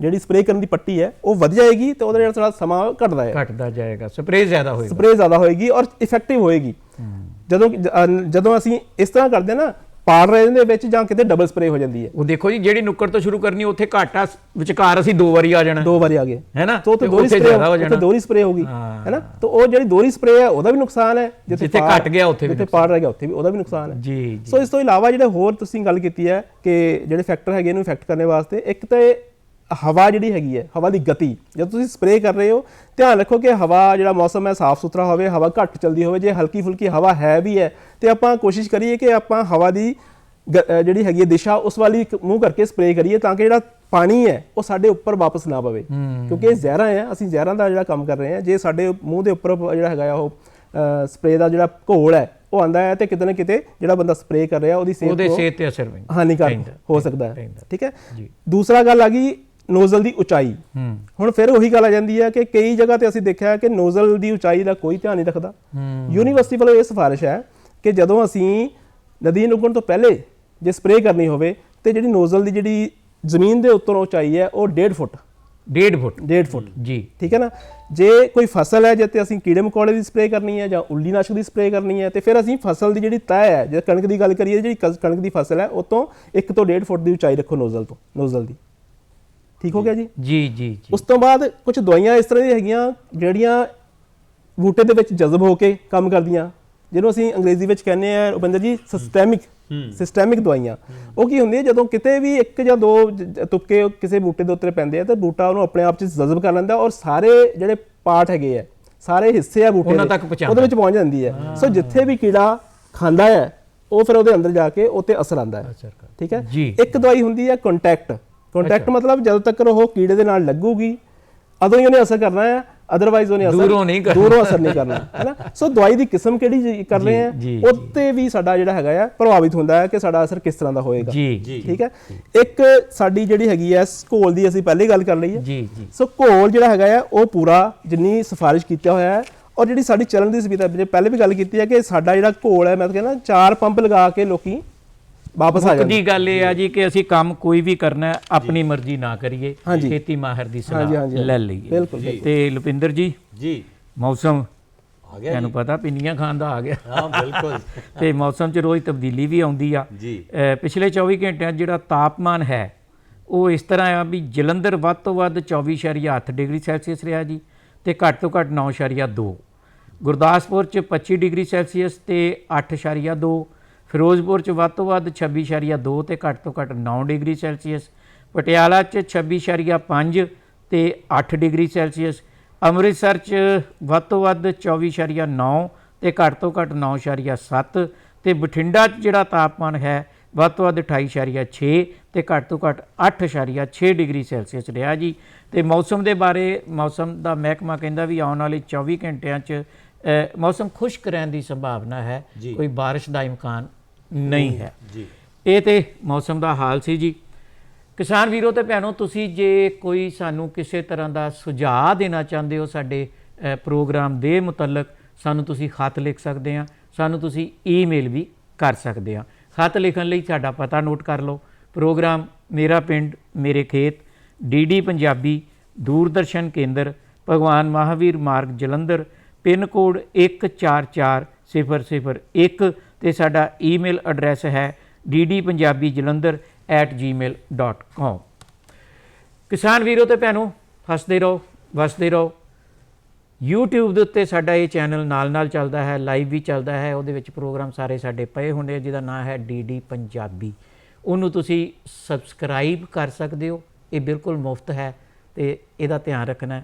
ਜਿਹੜੀ ਸਪਰੇਅ ਕਰਨ ਦੀ ਪੱਟੀ ਹੈ ਉਹ ਵਧ ਜਾਏਗੀ ਤੇ ਉਹਦੇ ਨਾਲ ਥੋੜਾ ਸਮਾਂ ਘਟਦਾ ਹੈ ਘਟਦਾ ਜਾਏਗਾ ਸਪਰੇਅ ਜ਼ਿਆਦਾ ਹੋਏਗਾ। ਸਪਰੇਅ ਜ਼ਿਆਦਾ ਹੋਏਗੀ ਔਰ ਇਫੈਕਟਿਵ ਹੋਏਗੀ। ਜਦੋਂ ਜਦੋਂ ਅਸੀਂ ਇਸ ਤਰ੍ਹਾਂ ਕਰਦੇ ਨਾ ਪਾੜ ਰਹੇ ਦੇ ਵਿੱਚ ਜਾਂ ਕਿਤੇ ਡਬਲ ਸਪਰੇਅ ਹੋ ਜਾਂਦੀ ਹੈ। ਉਹ ਦੇਖੋ ਜੀ ਜਿਹੜੀ ਨੁੱਕਰ ਤੋਂ ਸ਼ੁਰੂ ਕਰਨੀ ਉੱਥੇ ਘਾਟਾ ਵਿਚਕਾਰ ਅਸੀਂ ਦੋ ਵਾਰੀ ਆ ਜਾਣਾ। ਦੋ ਵਾਰੀ ਆ ਗਏ। ਹੈ ਨਾ? ਤਾਂ ਉੱਥੇ ਦੋਹਰੀ ਉੱਥੇ ਜ਼ਿਆਦਾ ਹੋ ਉੱਥੇ ਜਾਣਾ। ਦੋਹਰੀ ਸਪਰੇਅ ਹੋਗੀ ਹਾਂ। ਹੈ ਨਾ? ਤਾਂ ਉਹ ਜਿਹੜੀ ਦੋਹਰੀ ਸਪਰੇਅ ਹੈ ਉਹਦਾ ਵੀ ਨੁਕਸਾਨ ਹੈ। ਜਿੱਥੇ ਘਟ ਗਿਆ ਉੱਥੇ ਵੀ ਜਿੱਥੇ ਪਾੜ ਰਹਿ ਗਿਆ ਉੱਥੇ ਵੀ ਉਹਦਾ ਵੀ ਨੁਕਸਾਨ ਹੈ। ਜੀ ਜੀ। ਸੋ ਇਸ ਤੋਂ ਇਲਾਵਾ ਜਿਹੜੇ ਹੋਰ ਤੁਸੀਂ ਗੱਲ ਕੀਤੀ ਹੈ ਕਿ ਜਿਹੜੇ ਫੈਕਟਰ ਹੈਗੇ ਇਹਨੂੰ ਇਫੈਕਟ ਕਰਨ ਵਾਸਤੇ ਇੱਕ ਤੇ ਹਵਾ ਜਿਹੜੀ ਹੈਗੀ ਹੈ ਹਵਾ ਦੀ ਗਤੀ ਜਦ ਤੁਸੀਂ ਸਪਰੇਅ ਕਰ ਰਹੇ ਹੋ ਧਿਆਨ ਰੱਖੋ ਕਿ ਹਵਾ ਜਿਹੜਾ ਮੌਸਮ ਹੈ ਸਾਫ਼ ਸੁਥਰਾ ਹੋਵੇ ਹਵਾ ਘੱਟ ਚਲਦੀ ਹੋਵੇ ਜੇ ਹਲਕੀ ਫੁਲਕੀ ਹਵਾ ਹੈ ਵੀ ਹੈ ਤੇ ਆਪਾਂ ਕੋਸ਼ਿਸ਼ ਕਰੀਏ ਕਿ ਆਪਾਂ ਹਵਾ ਦੀ ਜਿਹੜੀ ਹੈਗੀ ਹੈ ਦਿਸ਼ਾ ਉਸ ਵਾਲੀ ਮੂੰਹ ਕਰਕੇ ਸਪਰੇਅ ਕਰੀਏ ਤਾਂ ਕਿ ਜਿਹੜਾ ਪਾਣੀ ਹੈ ਉਹ ਸਾਡੇ ਉੱਪਰ ਵਾਪਸ ਨਾ ਪਵੇ। ਕਿਉਂਕਿ ਇਹ ਜ਼ਹਿਰਾਂ ਹੈ ਅਸੀਂ ਜ਼ਹਿਰਾਂ ਦਾ ਜਿਹੜਾ ਕੰਮ ਕਰ ਰਹੇ ਹਾਂ ਜੇ ਸਾਡੇ ਮੂੰਹ ਦੇ ਉੱਪਰ ਜਿਹੜਾ ਹੈਗਾ ਉਹ ਸਪਰੇਅ ਦਾ ਜਿਹੜਾ ਘੋਲ ਹੈ ਉਹ ਆਂਦਾ ਹੈ ਤੇ ਕਿਤੇ ਨਾ ਕਿਤੇ ਜਿਹੜਾ ਬੰਦਾ ਸਪਰੇਅ ਕਰ ਰਿਹਾ ਉਹਦੀ ਸਿਹਤ ਉਹਦੇ ਨੂੰ ਸਿਹਤ ਤੇ ਅਸਰ ਪੈਂਦਾ। ਹਾਨੀਕਾਰਕ ਹੋ ਸਕਦਾ ਹੈ। ਠੀਕ ਹੈ? ਜੀ। ਦੂਸਰਾ ਗੱਲ ਆ ਗਈ ਨੋਜ਼ਲ ਦੀ ਉਚਾਈ। ਹੁਣ ਫਿਰ ਉਹੀ ਗੱਲ ਆ ਜਾਂਦੀ ਹੈ ਕਿ ਕਈ ਜਗ੍ਹਾ ਤੇ ਅਸੀਂ ਦੇਖਿਆ ਕਿ ਨੋਜ਼ਲ ਦੀ ਉਚਾਈ ਦਾ ਕੋਈ ਧਿਆਨ ਨਹੀਂ ਰੱਖਦਾ। ਯੂਨੀਵਰਸਿਟੀ ਵੱਲੋਂ ਇਹ ਸਿਫਾਰਿਸ਼ ਹੈ ਕਿ ਜਦੋਂ ਅਸੀਂ ਨਦੀ ਨੂੰ ਉੱਗਣ ਤੋਂ ਪਹਿਲੇ ਜੇ ਸਪਰੇਅ ਕਰਨੀ ਹੋਵੇ ਤੇ ਜਿਹੜੀ ਨੋਜ਼ਲ ਦੀ ਜਿਹੜੀ ਜ਼ਮੀਨ ਦੇ ਉੱਤੋਂ ਉਚਾਈ ਹੈ ਉਹ 1.5 ਫੁੱਟ। 1.5 ਫੁੱਟ। 1.5 ਫੁੱਟ। ਜੀ। ਠੀਕ ਹੈ ਨਾ? ਜੇ ਕੋਈ ਫਸਲ ਹੈ ਜਿੱਤੇ ਅਸੀਂ ਕੀੜੇ ਮਕੌੜੇ ਦੀ ਸਪਰੇਅ ਕਰਨੀ ਹੈ ਜਾਂ ਉੱਲੀ ਨਾਸ਼ਕ ਦੀ ਸਪਰੇਅ ਕਰਨੀ ਹੈ ਤੇ ਫਿਰ ਅਸੀਂ ਫਸਲ ਦੀ ਜਿਹੜੀ ਤੈਅ ਹੈ ਜੇ ਕਣਕ ਦੀ ਗੱਲ ਕਰੀਏ ਜਿਹੜੀ ਕਣਕ ਦੀ ਫਸਲ ਹੈ ਉਹ ਤੋਂ 1 ਤੋਂ 1.5 ਫੁੱਟ ਦੀ ਉਚਾਈ ਰੱਖੋ ਨੋਜ਼ਲ ਤੋਂ ਨੋਜ਼ਲ ਦੀ। ਠੀਕ ਹੋ ਗਿਆ ਜੀ? ਜੀ ਜੀ ਜੀ। ਉਸ ਤੋਂ ਬਾਅਦ ਕੁਝ ਦਵਾਈਆਂ ਇਸ ਤਰ੍ਹਾਂ ਦੀਆਂ ਹੈਗੀਆਂ ਜਿਹੜੀਆਂ ਬੂਟੇ ਦੇ ਵਿੱਚ ਜਜ਼ਬ ਹੋ ਕੇ ਕੰਮ ਕਰਦੀਆਂ ਜਿਹਨੂੰ ਅਸੀਂ ਅੰਗਰੇਜ਼ੀ ਵਿੱਚ ਕਹਿੰਦੇ ਆ ਰੁਪਿੰਦਰ ਜੀ ਸਿਸਟੈਮਿਕ ਸਿਸਟੈਮਿਕ ਦਵਾਈਆਂ। ਉਹ ਕੀ ਹੁੰਦੀ ਹੈ ਜਦੋਂ ਕਿਤੇ ਵੀ ਇੱਕ ਜਾਂ ਦੋ ਤੁਪਕੇ ਕਿਸੇ ਬੂਟੇ ਦੇ ਉੱਤੇ ਪੈਂਦੇ ਆ ਤਾਂ ਬੂਟਾ ਉਹਨੂੰ ਆਪਣੇ ਆਪ 'ਚ ਜਜ਼ਬ ਕਰ ਲੈਂਦਾ ਔਰ ਸਾਰੇ ਜਿਹੜੇ ਪਾਰਟ ਹੈਗੇ ਆ ਸਾਰੇ ਹਿੱਸੇ ਆ ਬੂਟੇ ਦੇ। ਉਹਦੇ ਵਿੱਚ ਪਹੁੰਚ ਜਾਂਦੀ ਹੈ। ਸੋ ਜਿੱਥੇ ਵੀ ਕੀੜਾ ਖਾਂਦਾ ਹੈ ਉਹ ਫਿਰ ਉਹਦੇ ਅੰਦਰ ਜਾ ਕੇ ਉੱਤੇ ਅਸਰ ਆਂਦਾ ਹੈ ਠੀਕ ਹੈ। ਇੱਕ ਦਵਾਈ ਹੁੰਦੀ ਹੈ ਕੰਟੈਕਟ ਕੰਟੈਕਟ ਮਤਲਬ ਜਦੋਂ ਤੱਕ ਉਹ ਕੀੜੇ ਦੇ ਨਾਲ ਲੱਗੂਗੀ ਉਦੋਂ ਹੀ ਉਹਨੇ ਅਸਰ ਕਰਨਾ ਹੈ ਅਦਰਵਾਈਜ਼ ਉਹਨੇ ਅਸਰ ਦੂਰੋਂ ਨਹੀਂ ਕਰਨਾ। ਦੂਰੋਂ ਅਸਰ ਨਹੀਂ ਕਰਨਾ ਹੈ ਨਾ? ਸੋ ਦਵਾਈ ਦੀ ਕਿਸਮ ਕਿਹੜੀ ਕਰ ਰਹੇ ਆ ਉੱਤੇ ਵੀ ਸਾਡਾ ਜਿਹੜਾ ਹੈਗਾ ਆ ਪ੍ਰਭਾਵਿਤ ਹੁੰਦਾ ਹੈ ਕਿ ਸਾਡਾ ਅਸਰ ਕਿਸ ਤਰ੍ਹਾਂ ਦਾ ਹੋਏਗਾ। ਜੀ ਠੀਕ ਹੈ? ਇੱਕ ਸਾਡੀ ਜਿਹੜੀ ਹੈਗੀ ਹੈ ਘੋਲ ਦੀ ਅਸੀਂ ਪਹਿਲੇ ਗੱਲ ਕਰ ਲਈ ਹੈ। ਜੀ ਜੀ। ਸੋ ਘੋਲ ਜਿਹੜਾ ਹੈਗਾ ਆ ਉਹ ਪੂਰਾ ਜਿੰਨੀ ਸਿਫਾਰਿਸ਼ ਕੀਤਾ ਹੋਇਆ ਹੈ ਔਰ ਜਿਹੜੀ ਸਾਡੀ ਚੱਲਣ ਦੀ ਹੈ ਪਹਿਲੇ ਵੀ ਗੱਲ ਕੀਤੀ ਹੈ ਕਿ ਸਾਡਾ ਜਿਹੜਾ ਘੋਲ ਹੈ ਮੈਂ ਤਾਂ ਕਹਿੰਦਾ ਚਾਰ ਪੰਪ ਲਗਾ ਕੇ ਲੋਕੀ ਵਾਪਸ ਆ ਜਾਂਦੇ ਦੀ ਗੱਲ ਇਹ ਆ ਜੀ ਕਿ ਅਸੀਂ ਕੰਮ ਕੋਈ ਵੀ ਕਰਨਾ ਹੈ, ਆਪਣੀ ਮਰਜ਼ੀ ਨਾ ਕਰੀਏ। ਖੇਤੀ ਮਾਹਰ ਦੀ ਸਲਾਹ ਲੈ ਲਈਏ। ਤੇ ਲੁਪਿੰਦਰ ਜੀ ਜੀ। ਮੌਸਮ ਆ ਗਿਆ ਤੁਹਾਨੂੰ ਪਤਾ ਪਿੰਨੀਆਂ ਖਾਣ ਦਾ ਆ ਗਿਆ। ਹਾਂ ਬਿਲਕੁਲ। ਤੇ ਮੌਸਮ 'ਚ ਰੋਜ਼ ਤਬਦੀਲੀ ਵੀ ਆਉਂਦੀ ਆ। ਜੀ। ਪਿਛਲੇ 24 ਘੰਟਿਆਂ 'ਚ ਜਿਹੜਾ ਤਾਪਮਾਨ ਹੈ ਉਹ ਇਸ ਤਰ੍ਹਾਂ ਆ ਵੀ ਜਲੰਧਰ ਵੱਧ ਤੋਂ ਵੱਧ 24.8 ਡਿਗਰੀ ਸੈਲਸੀਅਸ ਰਿਹਾ ਜੀ ਤੇ ਘੱਟ ਤੋਂ ਘੱਟ 9.2 ਗੁਰਦਾਸਪੁਰ 'ਚ 25 ਡਿਗਰੀ ਸੈਲਸੀਅਸ ਤੇ 8.2 ਫਿਰੋਜ਼ਪੁਰ 'ਚ ਵੱਧ ਤੋਂ ਵੱਧ 26.2 ਤੇ ਘੱਟ ਤੋਂ ਘੱਟ 9 ਡਿਗਰੀ ਸੈਲਸੀਅਸ ਪਟਿਆਲਾ 'ਚ 26.5 ਤੇ 8 ਡਿਗਰੀ ਸੈਲਸੀਅਸ ਅੰਮ੍ਰਿਤਸਰ 'ਚ ਵੱਧ ਤੋਂ ਵੱਧ 24.9 ਤੇ ਘੱਟ ਤੋਂ ਘੱਟ 9.7 ਤੇ ਬਠਿੰਡਾ 'ਚ ਜਿਹੜਾ ਤਾਪਮਾਨ ਹੈ ਵੱਧ ਤੋਂ ਵੱਧ 28.6 ਤੇ ਘੱਟ ਤੋਂ ਘੱਟ 8.6 ਡਿਗਰੀ ਸੈਲਸੀਅਸ ਰਿਹਾ ਜੀ ਤੇ ਮੌਸਮ ਦੇ ਬਾਰੇ ਮੌਸਮ ਦਾ ਮਹਿਕਮਾ ਕਹਿੰਦਾ ਵੀ ਆਉਣ ਵਾਲੇ 24 ਘੰਟਿਆਂ 'ਚ ਅ, ਮੌਸਮ ਖੁਸ਼ਕ ਰਹਿਣ ਦੀ ਸੰਭਾਵਨਾ ਹੈ ਜੀ। ਕੋਈ بارش ਦਾ ਇਮਕਾਨ ਨਹੀਂ ਹੈ ਜੀ। ਇਹ ਤੇ ਮੌਸਮ ਦਾ ਹਾਲ ਸੀ ਜੀ। ਕਿਸਾਨ ਵੀਰੋ ਤੇ ਭੈਣੋ ਤੁਸੀਂ ਜੇ ਕੋਈ ਸਾਨੂੰ ਕਿਸੇ ਤਰ੍ਹਾਂ ਦਾ ਸੁਝਾਅ ਦੇਣਾ ਚਾਹੁੰਦੇ ਹੋ ਸਾਡੇ ਪ੍ਰੋਗਰਾਮ ਦੇ ਮੁਤਲਕ ਸਾਨੂੰ ਤੁਸੀਂ ਖਤ ਲਿਖ ਸਕਦੇ ਆ ਸਾਨੂੰ ਤੁਸੀਂ ਈਮੇਲ ਵੀ ਕਰ ਸਕਦੇ ਆ ਖਤ ਲਿਖਣ ਲਈ ਸਾਡਾ ਪਤਾ ਨੋਟ ਕਰ ਲਓ। ਪ੍ਰੋਗਰਾਮ ਮੇਰਾ ਪਿੰਡ ਮੇਰੇ ਖੇਤ ਡੀਡੀ ਪੰਜਾਬੀ ਦੂਰਦਰਸ਼ਨ ਕੇਂਦਰ ਭਗਵਾਨ ਮਹਾਵੀਰ ਮਾਰਗ ਜਲੰਧਰ ਪਿੰਨ ਕੋਡ 144001 ਤੇ ਸਾਡਾ ਈਮੇਲ ਐਡਰੈਸ ਹੈ ddpunjabijalandhar@gmail.com ਕਿਸਾਨ ਵੀਰੋ ਤੇ ਭੈਣੋ ਹੱਸਦੇ ਰਹੋ ਵਸਦੇ ਰਹੋ। YouTube ਦੇ ਉੱਤੇ ਸਾਡਾ ਇਹ ਚੈਨਲ ਨਾਲ-ਨਾਲ ਚੱਲਦਾ ਹੈ ਲਾਈਵ ਵੀ ਚੱਲਦਾ ਹੈ। ਉਹਦੇ ਵਿੱਚ ਪ੍ਰੋਗਰਾਮ ਸਾਰੇ ਸਾਡੇ ਪਏ ਹੁੰਦੇ ਆ, ਜਿਹਦਾ ਨਾਮ ਹੈ ਡੀਡੀ ਪੰਜਾਬੀ। ਉਹਨੂੰ ਤੁਸੀਂ ਸਬਸਕ੍ਰਾਈਬ ਕਰ ਸਕਦੇ ਹੋ। ਇਹ ਬਿਲਕੁਲ ਮੁਫਤ ਹੈ ਤੇ ਇਹਦਾ ਧਿਆਨ ਰੱਖਣਾ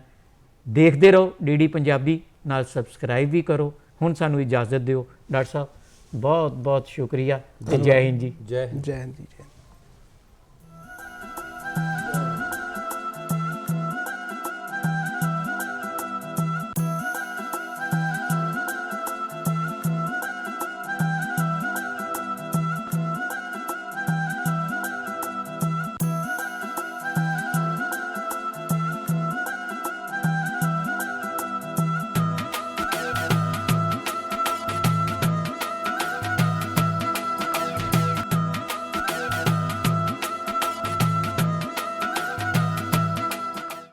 ਦੇਖਦੇ ਰਹੋ ਡੀਡੀ ਪੰਜਾਬੀ ਨਾਲ ਸਬਸਕ੍ਰਾਈਬ ਵੀ ਕਰੋ। ਹੁਣ ਸਾਨੂੰ ਇਜਾਜ਼ਤ ਦਿਓ। ਡਾਕਟਰ ਸਾਹਿਬ ਬਹੁਤ ਬਹੁਤ ਸ਼ੁਕਰੀਆ। ਤੇ ਜੈ ਹਿੰਦ ਜੀ। ਜੈ ਜੈ ਹਿੰਦ ਜੀ ਜੈ